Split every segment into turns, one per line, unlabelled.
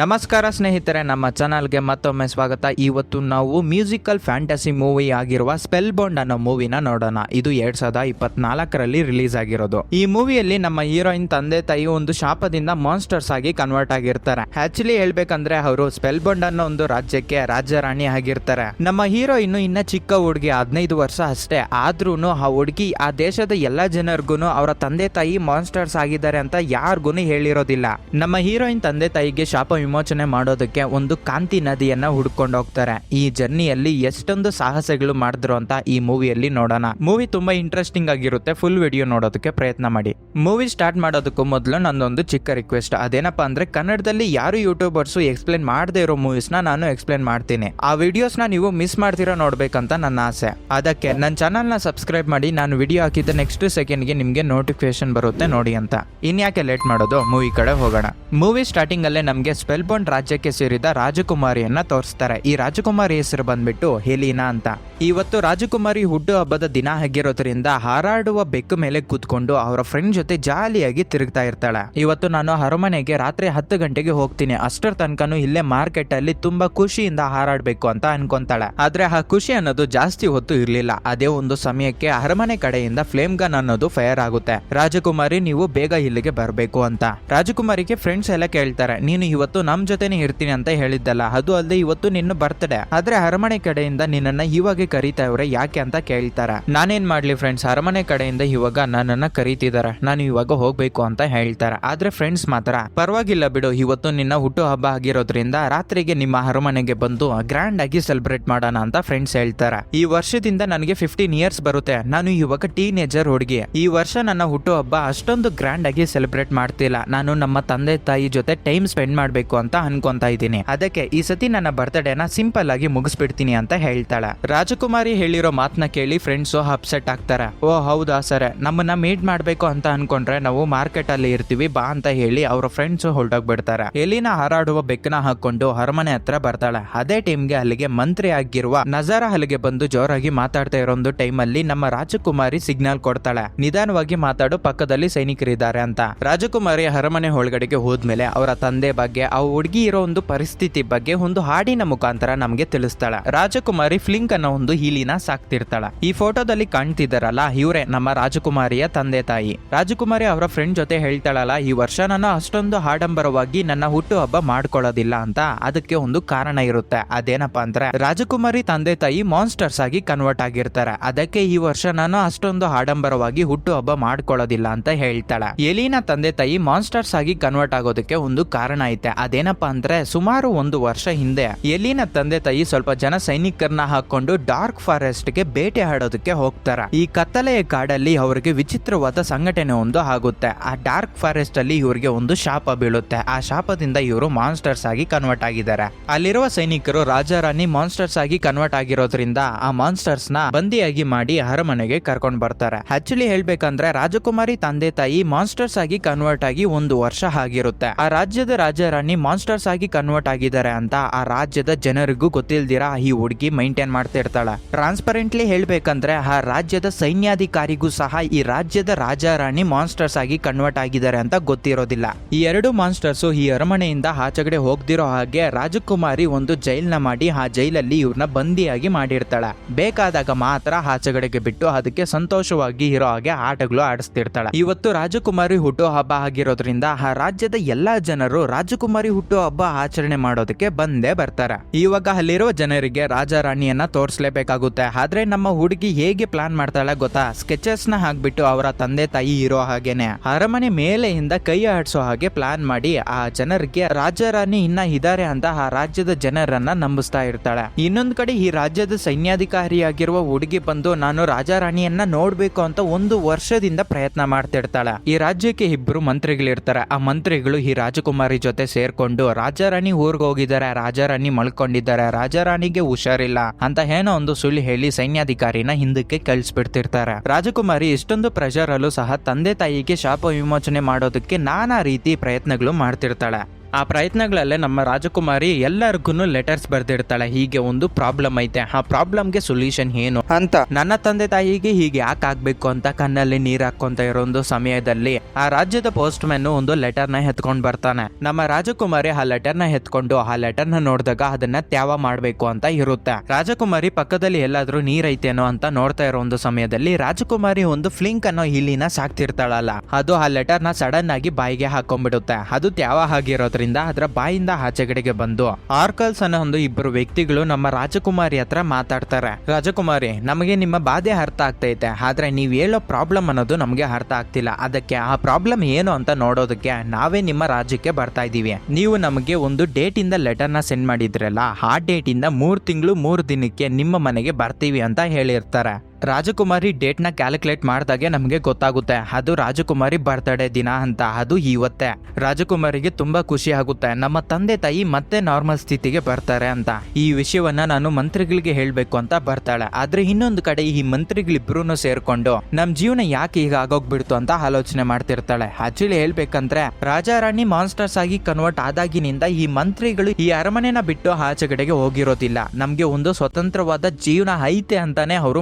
ನಮಸ್ಕಾರ ಸ್ನೇಹಿತರೆ, ನಮ್ಮ ಚಾನಲ್ಗೆ ಮತ್ತೊಮ್ಮೆ ಸ್ವಾಗತ. ಇವತ್ತು ನಾವು ಮ್ಯೂಸಿಕಲ್ ಫ್ಯಾಂಟಸಿ ಮೂವಿ ಆಗಿರುವ ಸ್ಪೆಲ್ ಬಾಂಡ್ ಅನ್ನೋ ಮೂವಿನ ನೋಡೋಣ. ಇದು ಎರಡ್ ಸಾವಿರದ ಇಪ್ಪತ್ನಾಲ್ಕರಲ್ಲಿ ರಿಲೀಸ್ ಆಗಿರೋದು. ಈ ಮೂವಿಯಲ್ಲಿ ನಮ್ಮ ಹೀರೋಯಿನ್ ತಂದೆ, ತಾಯಿ ಒಂದು ಶಾಪದಿಂದ ಮಾನ್ಸ್ಟರ್ಸ್ ಆಗಿ ಕನ್ವರ್ಟ್ ಆಗಿರ್ತಾರೆ. ಆಕ್ಚುಲಿ ಹೇಳ್ಬೇಕಂದ್ರೆ ಅವರು ಸ್ಪೆಲ್ ಬಾಂಡ್ ಅನ್ನೋ ಒಂದು ರಾಜ್ಯಕ್ಕೆ ರಾಜ್ಯ ರಾಣಿ ಆಗಿರ್ತಾರೆ. ನಮ್ಮ ಹೀರೋ ಇನ್ನು ಇನ್ನ ಚಿಕ್ಕ ಹುಡುಗಿ ಹದಿನೈದು ವರ್ಷ ಅಷ್ಟೇ. ಆದ್ರೂ ಆ ಹುಡುಗಿ ಆ ದೇಶದ ಎಲ್ಲಾ ಜನರಿಗೂ ಅವರ ತಂದೆ, ತಾಯಿ ಮಾನ್ಸ್ಟರ್ಸ್ ಆಗಿದ್ದಾರೆ ಅಂತ ಯಾರಿಗೂ ಹೇಳಿರೋದಿಲ್ಲ. ನಮ್ಮ ಹೀರೋಯಿನ್ ತಂದೆ, ತಾಯಿಗೆ ಶಾಪ ವಿಮೋಚನೆ ಮಾಡೋದಕ್ಕೆ ಒಂದು ಕಾಂತಿ ನದಿಯನ್ನ ಹುಡ್ಕೊಂಡು ಹೋಗ್ತಾರೆ. ಈ ಜರ್ನಿಯಲ್ಲಿ ಎಷ್ಟೊಂದು ಸಾಹಸಗಳು ಮಾಡಿದ್ರು ಅಂತ ಈ ಮೂವಿಯಲ್ಲಿ ನೋಡೋಣ. ಮೂವಿ ತುಂಬಾ ಇಂಟ್ರೆಸ್ಟಿಂಗ್ ಆಗಿರುತ್ತೆ. ಫುಲ್ ವಿಡಿಯೋ ನೋಡೋದಕ್ಕೆ ಪ್ರಯತ್ನ ಮಾಡಿ. ಮೂವಿ ಸ್ಟಾರ್ಟ್ ಮಾಡೋದಕ್ಕೂ ಮೊದಲು ನಂದೊಂದು ಚಿಕ್ಕ ರಿಕ್ವೆಸ್ಟ್ ಅದೇನಪ್ಪ ಅಂದ್ರೆ ಕನ್ನಡದಲ್ಲಿ ಯಾರು ಯೂಟ್ಯೂಬರ್ಸ್ ಎಕ್ಸ್ಪ್ಲೇನ್ ಮಾಡದೇ ಇರೋ ಮೂವೀಸ್ನ ನಾನು ಎಕ್ಸ್ಪ್ಲೇನ್ ಮಾಡ್ತೀನಿ. ಆ ವಿಡಿಯೋಸ್ನ ನೀವು ಮಿಸ್ ಮಾಡ್ತಿರೋ ನೋಡ್ಬೇಕಂತ ನನ್ನ ಆಸೆ. ಅದಕ್ಕೆ ನನ್ನ ಚಾನಲ್ನ ಸಬ್ಸ್ಕ್ರೈಬ್ ಮಾಡಿ. ನಾನು ವಿಡಿಯೋ ಹಾಕಿದ ನೆಕ್ಸ್ಟ್ ಸೆಕೆಂಡ್ಗೆ ನಿಮಗೆ ನೋಟಿಫಿಕೇಶನ್ ಬರುತ್ತೆ ನೋಡಿ ಅಂತ. ಇನ್ಯಾಕೆ ಲೇಟ್ ಮಾಡೋದು? ಮೂವಿ ಕಡೆ ಹೋಗೋಣ. ಮೂವಿ ಸ್ಟಾರ್ಟಿಂಗ್ ಅಲ್ಲೇ ನಮಗೆ ಸ್ಪೆಲ್ಬಾಂಡ್ ರಾಜ್ಯಕ್ಕೆ ಸೇರಿದ ರಾಜಕುಮಾರಿಯನ್ನ ತೋರಿಸ್ತಾರೆ. ಈ ರಾಜಕುಮಾರಿ ಹೆಸರು ಬಂದ್ಬಿಟ್ಟು ಹೆಲೀನಾ ಅಂತ. ಇವತ್ತು ರಾಜಕುಮಾರಿ ಹುಟ್ಟು ಹಬ್ಬದ ದಿನ ಆಗಿರೋದ್ರಿಂದ ಹಾರಾಡುವ ಬೆಕ್ಕು ಮೇಲೆ ಕೂತ್ಕೊಂಡು ಅವರ ಫ್ರೆಂಡ್ ಜೊತೆ ಜಾಲಿಯಾಗಿ ತಿರುಗ್ತಾ ಇರ್ತಾಳೆ. ಇವತ್ತು ನಾನು ಅರಮನೆಗೆ ರಾತ್ರಿ ಹತ್ತು ಗಂಟೆಗೆ ಹೋಗ್ತೀನಿ. ಅಷ್ಟರ ತನಕನೂ ಇಲ್ಲೇ ಮಾರ್ಕೆಟ್ ಅಲ್ಲಿ ತುಂಬಾ ಖುಷಿಯಿಂದ ಹಾರಾಡ್ಬೇಕು ಅಂತ ಅನ್ಕೊಂತಾಳೆ. ಆದ್ರೆ ಆ ಖುಷಿ ಅನ್ನೋದು ಜಾಸ್ತಿ ಹೊತ್ತು ಇರ್ಲಿಲ್ಲ. ಅದೇ ಒಂದು ಸಮಯಕ್ಕೆ ಅರಮನೆ ಕಡೆಯಿಂದ ಫ್ಲೇಮ್ ಗನ್ ಅನ್ನೋದು ಫೈರ್ ಆಗುತ್ತೆ. ರಾಜಕುಮಾರಿ, ನೀವು ಬೇಗ ಇಲ್ಲಿಗೆ ಬರಬೇಕು ಅಂತ. ರಾಜಕುಮಾರಿಗೆ ಫ್ರೆಂಡ್ಸ್ ಎಲ್ಲ ಕೇಳ್ತಾರೆ, ನೀನು ಇವತ್ತು ನಮ್ ಜೊತೆನೆ ಇರ್ತೀನಿ ಅಂತ ಹೇಳಿದ್ದಲ್ಲ. ಅದು ಅಲ್ಲದೆ ಇವತ್ತು ನಿನ್ನ ಬರ್ತ್ಡೇ ಆದ್ರೆ ಅರಮನೆ ಕಡೆಯಿಂದ ನಿನ್ನನ್ನ ಇವಾಗ ಕರೀತಾ ಇವ್ರೆ ಯಾಕೆ ಅಂತ ಕೇಳ್ತಾರೆ. ನಾನೇನ್ ಮಾಡ್ಲಿ ಫ್ರೆಂಡ್ಸ್ ಅರಮನೆ ಕಡೆಯಿಂದ ಇವಾಗ ನನ್ನನ್ನ ಕರೀತಿದ್ದಾರೆ ನಾನು ಇವಾಗ ಹೋಗ್ಬೇಕು ಅಂತ ಹೇಳ್ತಾರೆ. ಆದ್ರೆ ಫ್ರೆಂಡ್ಸ್ ಮಾತ್ರ. ಪರವಾಗಿಲ್ಲ ಬಿಡು, ಇವತ್ತು ನಿನ್ನ ಹುಟ್ಟು ಹಬ್ಬ ಆಗಿರೋದ್ರಿಂದ ರಾತ್ರಿಗೆ ನಿಮ್ಮ ಅರಮನೆಗೆ ಬಂದು ಗ್ರ್ಯಾಂಡ್ ಆಗಿ ಸೆಲೆಬ್ರೇಟ್ ಮಾಡೋಣ ಅಂತ ಫ್ರೆಂಡ್ಸ್ ಹೇಳ್ತಾರೆ. ಈ ವರ್ಷದಿಂದ ನನಗೆ ಫಿಫ್ಟೀನ್ ಇಯರ್ಸ್ ಬರುತ್ತೆ. ನಾನು ಇವಾಗ ಟೀನೇಜರ್ ಹುಡುಗಿ. ಈ ವರ್ಷ ನನ್ನ ಹುಟ್ಟು ಹಬ್ಬ ಅಷ್ಟೊಂದು ಗ್ರ್ಯಾಂಡ್ ಆಗಿ ಸೆಲೆಬ್ರೇಟ್ ಮಾಡ್ತಿಲ್ಲ. ನಾನು ನಮ್ಮ ತಂದೆ ತಾಯಿ ಜೊತೆ ಟೈಮ್ ಸ್ಪೆಂಡ್ ಮಾಡ್ಬೇಕು ಅಂತ ಅನ್ಕೊಂತ ಇದ್ದೀನಿ. ಅದಕ್ಕೆ ಈ ಸತಿ ನನ್ನ ಬರ್ತ್ಡೇನ ಸಿಂಪಲ್ ಆಗಿ ಮುಗಿಸ್ಬಿಡ್ತೀನಿ ಅಂತ ಹೇಳ್ತಾಳೆ. ರಾಜಕುಮಾರಿ ಹೇಳಿರೋ ಮಾತನ್ನ ಕೇಳಿ ಫ್ರೆಂಡ್ಸ್ ಅಪ್ಸೆಟ್ ಆಗ್ತಾರೆ. ಓ, ಹೌದಾ ಸರ್? ನಮ್ಮನ್ನ ಮೀಟ್ ಮಾಡ್ಬೇಕು ಅಂತ ಅನ್ಕೊಂಡ್ರೆ ನಾವು ಮಾರ್ಕೆಟ್ ಅಲ್ಲಿ ಇರ್ತೀವಿ, ಬಾ ಅಂತ ಹೇಳಿ ಅವರ ಫ್ರೆಂಡ್ಸ್ ಹೊರಟೋಗ್ಬಿಡ್ತಾರೆ. ಎಲಿನ ಹಾರಾಡುವ ಬೆಕ್ಕನ ಹಾಕೊಂಡು ಅರಮನೆ ಹತ್ರ ಬರ್ತಾಳೆ. ಅದೇ ಟೈಮ್ಗೆ ಅಲ್ಲಿಗೆ ಮಂತ್ರಿ ಆಗಿರುವ ನಜಾರ ಅಲ್ಲಿಗೆ ಬಂದು ಜೋರಾಗಿ ಮಾತಾಡ್ತಾ ಇರೋ ಒಂದು ಟೈಮಲ್ಲಿ ನಮ್ಮ ರಾಜಕುಮಾರಿ ಸಿಗ್ನಲ್ ಕೊಡ್ತಾಳೆ. ನಿಧಾನವಾಗಿ ಮಾತಾಡು, ಪಕ್ಕದಲ್ಲಿ ಸೈನಿಕರಿದ್ದಾರೆ ಅಂತ. ರಾಜಕುಮಾರಿ ಅರಮನೆ ಒಳಗಡೆಗೆ ಹೋದ್ಮೇಲೆ ಅವರ ತಂದೆ ಬಗ್ಗೆ ಹುಡುಗಿ ಇರೋ ಒಂದು ಪರಿಸ್ಥಿತಿ ಬಗ್ಗೆ ಒಂದು ಹಾಡಿನ ಮುಖಾಂತರ ನಮಗೆ ತಿಳಿಸ್ತಾಳ. ರಾಜಕುಮಾರಿ ಫ್ಲಿಂಕ್ ಅನ್ನೋ ಒಂದು ಹೀಲಿನ ಸಾಕ್ತಿರ್ತಾಳ. ಈ ಫೋಟೋದಲ್ಲಿ ಕಾಣ್ತಿದ್ದಾರಲ್ಲ ಇವರೇ ನಮ್ಮ ರಾಜಕುಮಾರಿಯ ತಂದೆ ತಾಯಿ. ರಾಜಕುಮಾರಿ ಅವರ ಫ್ರೆಂಡ್ ಜೊತೆ ಹೇಳ್ತಾಳಲ್ಲ, ಈ ವರ್ಷ ನಾನು ಅಷ್ಟೊಂದು ಆಡಂಬರವಾಗಿ ನನ್ನ ಹುಟ್ಟು ಹಬ್ಬ ಮಾಡ್ಕೊಳ್ಳೋದಿಲ್ಲ ಅಂತ ಅದಕ್ಕೆ ಒಂದು ಕಾರಣ ಇರುತ್ತೆ. ಅದೇನಪ್ಪ ಅಂದ್ರೆ, ರಾಜಕುಮಾರಿ ತಂದೆ ತಾಯಿ ಮಾನ್ಸ್ಟರ್ಸ್ ಆಗಿ ಕನ್ವರ್ಟ್ ಆಗಿರ್ತಾರೆ. ಅದಕ್ಕೆ ಈ ವರ್ಷ ನಾನು ಅಷ್ಟೊಂದು ಆಡಂಬರವಾಗಿ ಹುಟ್ಟು ಹಬ್ಬ ಮಾಡ್ಕೊಳ್ಳೋದಿಲ್ಲ ಅಂತ ಹೇಳ್ತಾಳೆ. ಎಲಿನ ತಂದೆ ತಾಯಿ ಮಾನ್ಸ್ಟರ್ಸ್ ಆಗಿ ಕನ್ವರ್ಟ್ ಆಗೋದಕ್ಕೆ ಒಂದು ಕಾರಣ ಐತೆ. ಅದೇನಪ್ಪ ಅಂದ್ರೆ ಸುಮಾರು ಒಂದು ವರ್ಷ ಹಿಂದೆ ಎಲ್ಲಿನ ತಂದೆ ತಾಯಿ ಸ್ವಲ್ಪ ಜನ ಸೈನಿಕರನ್ನ ಹಾಕೊಂಡು ಡಾರ್ಕ್ ಫಾರೆಸ್ಟ್ಗೆ ಬೇಟೆ ಆಡೋದಕ್ಕೆ ಹೋಗ್ತಾರ. ಈ ಕತ್ತಲೆಯ ಕಾಡಲ್ಲಿ ಅವರಿಗೆ ವಿಚಿತ್ರವಾದ ಸಂಘಟನೆ ಒಂದು ಆಗುತ್ತೆ. ಆ ಡಾರ್ಕ್ ಫಾರೆಸ್ಟ್ ಅಲ್ಲಿ ಇವರಿಗೆ ಒಂದು ಶಾಪ ಬೀಳುತ್ತೆ. ಆ ಶಾಪದಿಂದ ಇವರು ಮಾನ್ಸ್ಟರ್ಸ್ ಆಗಿ ಕನ್ವರ್ಟ್ ಆಗಿದ್ದಾರೆ. ಅಲ್ಲಿರುವ ಸೈನಿಕರು ರಾಜಾರಾಣಿ ಮಾನ್ಸ್ಟರ್ಸ್ ಆಗಿ ಕನ್ವರ್ಟ್ ಆಗಿರೋದ್ರಿಂದ ಆ ಮಾನ್ಸ್ಟರ್ಸ್ನ ಬಂದಿಯಾಗಿ ಮಾಡಿ ಅರಮನೆಗೆ ಕರ್ಕೊಂಡ್ ಬರ್ತಾರೆ. ಆಕ್ಚುಲಿ ಹೇಳ್ಬೇಕಂದ್ರೆ ರಾಜಕುಮಾರಿ ತಂದೆ ತಾಯಿ ಮಾನ್ಸ್ಟರ್ಸ್ ಆಗಿ ಕನ್ವರ್ಟ್ ಆಗಿ ಒಂದು ವರ್ಷ ಆಗಿರುತ್ತೆ. ಆ ರಾಜ್ಯದ ರಾಜಾರಾಣಿ ಮಾನ್ಸ್ಟರ್ಸ್ ಆಗಿ ಕನ್ವರ್ಟ್ ಆಗಿದ್ದಾರೆ ಅಂತ ಆ ರಾಜ್ಯದ ಜನರಿಗೂ ಗೊತ್ತಿಲ್ದಿರಾ ಈ ಹುಡುಗಿ ಮೈಂಟೈನ್ ಮಾಡ್ತಾ ಇರ್ತಾಳೆ. ಟ್ರಾನ್ಸ್ಪರೆಂಟ್ಲಿ ಹೇಳ್ಬೇಕಂದ್ರೆ ಆ ರಾಜ್ಯದ ಸೈನ್ಯಾಧಿಕಾರಿಗೂ ಸಹ ಈ ರಾಜ್ಯದ ರಾಜಾರಾಣಿ ಮಾನ್ಸ್ಟರ್ಸ್ ಆಗಿ ಕನ್ವರ್ಟ್ ಆಗಿದ್ದಾರೆ ಅಂತ ಗೊತ್ತಿರೋದಿಲ್ಲ. ಈ ಎರಡು ಮಾನ್ಸ್ಟರ್ಸ್ ಈ ಅರಮನೆಯಿಂದ ಆಚೆಗಡೆ ಹೋಗ್ದಿರೋ ಹಾಗೆ ರಾಜಕುಮಾರಿ ಒಂದು ಜೈಲ್ನ ಮಾಡಿ ಆ ಜೈಲಲ್ಲಿ ಇವ್ರನ್ನ ಬಂದಿಯಾಗಿ ಮಾಡಿರ್ತಾಳೆ. ಬೇಕಾದಾಗ ಮಾತ್ರ ಆಚೆಗಡೆಗೆ ಬಿಟ್ಟು ಅದಕ್ಕೆ ಸಂತೋಷವಾಗಿ ಇರೋ ಹಾಗೆ ಆಟಗಳು ಆಡಿಸ್ತಿರ್ತಾಳೆ. ಇವತ್ತು ರಾಜಕುಮಾರಿ ಹುಟ್ಟುಹಬ್ಬ ಆಗಿರೋದ್ರಿಂದ ಆ ರಾಜ್ಯದ ಎಲ್ಲಾ ಜನರು ರಾಜಕುಮಾರಿ ಹುಟ್ಟು ಹಬ್ಬ ಆಚರಣೆ ಮಾಡೋದಕ್ಕೆ ಬಂದೇ ಬರ್ತಾರೆ. ಇವಾಗ ಅಲ್ಲಿರುವ ಜನರಿಗೆ ರಾಜ ರಾಣಿಯನ್ನ ತೋರಿಸಲೇಬೇಕಾಗುತ್ತೆ. ಆದ್ರೆ ನಮ್ಮ ಹುಡುಗಿ ಹೇಗೆ ಪ್ಲಾನ್ ಮಾಡ್ತಾಳೆ ಗೊತ್ತಾ? ಸ್ಕೆಚಸ್ನ ಹಾಕ್ಬಿಟ್ಟು ಅವರ ತಂದೆ ತಾಯಿ ಇರೋ ಹಾಗೇನೆ. ಅರಮನೆ ಮೇಲೆಯಿಂದ ಕೈ ಆಡಿಸೋ ಹಾಗೆ ಪ್ಲಾನ್ ಮಾಡಿ ಆ ಜನರಿಗೆ ರಾಜ ರಾಣಿ ಇನ್ನ ಇದಾರೆ ಅಂತ ಆ ರಾಜ್ಯದ ಜನರನ್ನ ನಂಬಿಸ್ತಾ ಇರ್ತಾಳೆ. ಇನ್ನೊಂದ್ ಕಡೆ ಈ ರಾಜ್ಯದ ಸೈನ್ಯಾಧಿಕಾರಿಯಾಗಿರುವ ಹುಡುಗಿ ಬಂದು ನಾನು ರಾಜ ರಾಣಿಯನ್ನ ನೋಡ್ಬೇಕು ಅಂತ ಒಂದು ವರ್ಷದಿಂದ ಪ್ರಯತ್ನ ಮಾಡ್ತಿರ್ತಾಳೆ. ಈ ರಾಜ್ಯಕ್ಕೆ ಇಬ್ರು ಮಂತ್ರಿಗಳಿರ್ತಾರೆ. ಆ ಮಂತ್ರಿಗಳು ಈ ರಾಜಕುಮಾರಿ ಜೊತೆ ಸೇರ್ಕೊಂಡು ರಾಜಾರಾಣಿ ಊರ್ಗೆ ಹೋಗಿದ್ದಾರೆ, ರಾಜಾರಾಣಿ ಮಲ್ಕೊಂಡಿದ್ದಾರೆ, ರಾಜಾರಾಣಿಗೆ ಹುಷಾರಿಲ್ಲ ಅಂತ ಏನೋ ಒಂದು ಸುಳ್ಳು ಹೇಳಿ ಸೈನ್ಯಾಧಿಕಾರಿನ ಹಿಂದಕ್ಕೆ ಕಳಿಸ್ಬಿಡ್ತಿರ್ತಾರೆ. ರಾಜಕುಮಾರಿ ಇಷ್ಟೊಂದು ಪ್ರೆಷರ್ ಅಲ್ಲೂ ಸಹ ತಂದೆ ತಾಯಿಗೆ ಶಾಪ ವಿಮೋಚನೆ ಮಾಡೋದಕ್ಕೆ ನಾನಾ ರೀತಿ ಪ್ರಯತ್ನಗಳು ಮಾಡ್ತಿರ್ತಾಳೆ. ಆ ಪ್ರಯತ್ನಗಳಲ್ಲೇ ನಮ್ಮ ರಾಜಕುಮಾರಿ ಎಲ್ಲರಿಗೂ ಲೆಟರ್ಸ್ ಬರ್ದಿರ್ತಾಳೆ ಹೀಗೆ ಒಂದು ಪ್ರಾಬ್ಲಮ್ ಐತೆ. ಆ ಪ್ರಾಬ್ಲಮ್ಗೆ ಸೊಲ್ಯೂಷನ್ ಏನು? ಅಂತ. ನನ್ನ ತಂದೆ ತಾಯಿಗೆ ಹೀಗೆ ಯಾಕೆ ಆಗ್ಬೇಕು ಅಂತ ಕಣ್ಣಲ್ಲಿ ನೀರ್ ಹಾಕೊಂತ ಇರೋ ಒಂದು ಸಮಯದಲ್ಲಿ ಆ ರಾಜ್ಯದ ಪೋಸ್ಟ್ ಮ್ಯಾನ್ ಒಂದು ಲೆಟರ್ನ ಎತ್ಕೊಂಡ್ ಬರ್ತಾನೆ. ನಮ್ಮ ರಾಜಕುಮಾರಿ ಆ ಲೆಟರ್ನ ಎತ್ಕೊಂಡು ಆ ಲೆಟರ್ನ ನೋಡಿದಾಗ ಅದನ್ನ ತ್ಯಾವ ಮಾಡ್ಬೇಕು ಅಂತ ಇರುತ್ತೆ. ರಾಜಕುಮಾರಿ ಪಕ್ಕದಲ್ಲಿ ಎಲ್ಲಾದ್ರೂ ನೀರ್ ಐತೇನೋ ಅಂತ ನೋಡ್ತಾ ಇರೋ ಒಂದು ಸಮಯದಲ್ಲಿ ರಾಜಕುಮಾರಿ ಒಂದು ಫ್ಲಿಂಕ್ ಅನ್ನೋ ಇಲ್ಲಿನ ಸಾಕ್ತಿರ್ತಾಳಲ್ಲ. ಅದು ಆ ಲೆಟರ್ನ ಸಡನ್ ಆಗಿ ಬಾಯಿಗೆ ಹಾಕೊಂಡ್ಬಿಡುತ್ತೆ. ಅದು ತ್ಯಾವ ಆಗಿರೋದ್ರಿಂದ ಅದರ ಬಾಯಿಂದ ಆಚೆಗಡೆಗೆ ಬಂದು ಆರ್ಕಲ್ಸ್ ಅನ್ನೋ ಒಂದು ಇಬ್ಬರು ವ್ಯಕ್ತಿಗಳು ನಮ್ಮ ರಾಜಕುಮಾರಿ ಹತ್ರ ಮಾತಾಡ್ತಾರೆ. ರಾಜಕುಮಾರಿ, ನಮಗೆ ನಿಮ್ಮ ಬಾಧೆ ಅರ್ಥ ಆಗ್ತೈತೆ ಆದ್ರೆ ನೀವು ಹೇಳೋ ಪ್ರಾಬ್ಲಮ್ ಅನ್ನೋದು ನಮಗೆ ಅರ್ಥ ಆಗ್ತಿಲ್ಲ. ಅದಕ್ಕೆ ಆ ಪ್ರಾಬ್ಲಮ್ ಏನು ಅಂತ ನೋಡೋದಕ್ಕೆ ನಾವೇ ನಿಮ್ಮ ರಾಜ್ಯಕ್ಕೆ ಬರ್ತಾ ಇದೀವಿ ನೀವು ನಮಗೆ ಒಂದು ಡೇಟ್ ಇಂದ ಲೆಟರ್ ಸೆಂಡ್ ಮಾಡಿದ್ರಲ್ಲ, ಆ ಡೇಟ್ ಇಂದ ಮೂರ್ ತಿಂಗಳು ಮೂರು ದಿನಕ್ಕೆ ನಿಮ್ಮ ಮನೆಗೆ ಬರ್ತೀವಿ ಅಂತ ಹೇಳಿರ್ತಾರೆ. ರಾಜಕುಮಾರಿ ಡೇಟ್ನ ಕ್ಯಾಲ್ಕುಲೇಟ್ ಮಾಡಿದಾಗೆ ನಮಗೆ ಗೊತ್ತಾಗುತ್ತೆ. ಅದು ರಾಜಕುಮಾರಿ ಬರ್ತ್ಡೇ ದಿನ ಅಂತ, ಅದು ಇವತ್ತೆ. ರಾಜಕುಮಾರಿಗೆ ತುಂಬಾ ಖುಷಿ ಆಗುತ್ತೆ. ನಮ್ಮ ತಂದೆ ತಾಯಿ ಮತ್ತೆ ನಾರ್ಮಲ್ ಸ್ಥಿತಿಗೆ ಬರ್ತಾರೆ ಅಂತ. ಈ ವಿಷಯವನ್ನ ನಾನು ಮಂತ್ರಿಗಳಿಗೆ ಹೇಳಬೇಕು ಅಂತ ಬರ್ತಾಳೆ. ಆದ್ರೆ ಇನ್ನೊಂದು ಕಡೆ ಈ ಮಂತ್ರಿಗಳಿಬ್ರು ಸೇರ್ಕೊಂಡು ನಮ್ ಜೀವನ ಯಾಕೆ ಈಗ ಆಗೋಗ್ಬಿಡ್ತು ಅಂತ ಆಲೋಚನೆ ಮಾಡ್ತಿರ್ತಾಳೆ. ಆಕ್ಚುಲಿ ಹೇಳ್ಬೇಕಂದ್ರೆ, ರಾಜಾರಾಣಿ ಮಾನ್ಸ್ಟರ್ಸ್ ಆಗಿ ಕನ್ವರ್ಟ್ ಆದಾಗಿನಿಂದ ಈ ಮಂತ್ರಿಗಳು ಈ ಅರಮನೆನ ಬಿಟ್ಟು ಆಚೆಗಡೆಗೆ ಹೋಗಿರೋದಿಲ್ಲ. ನಮ್ಗೆ ಒಂದು ಸ್ವತಂತ್ರವಾದ ಜೀವನ ಐತೆ ಅಂತಾನೆ ಅವರು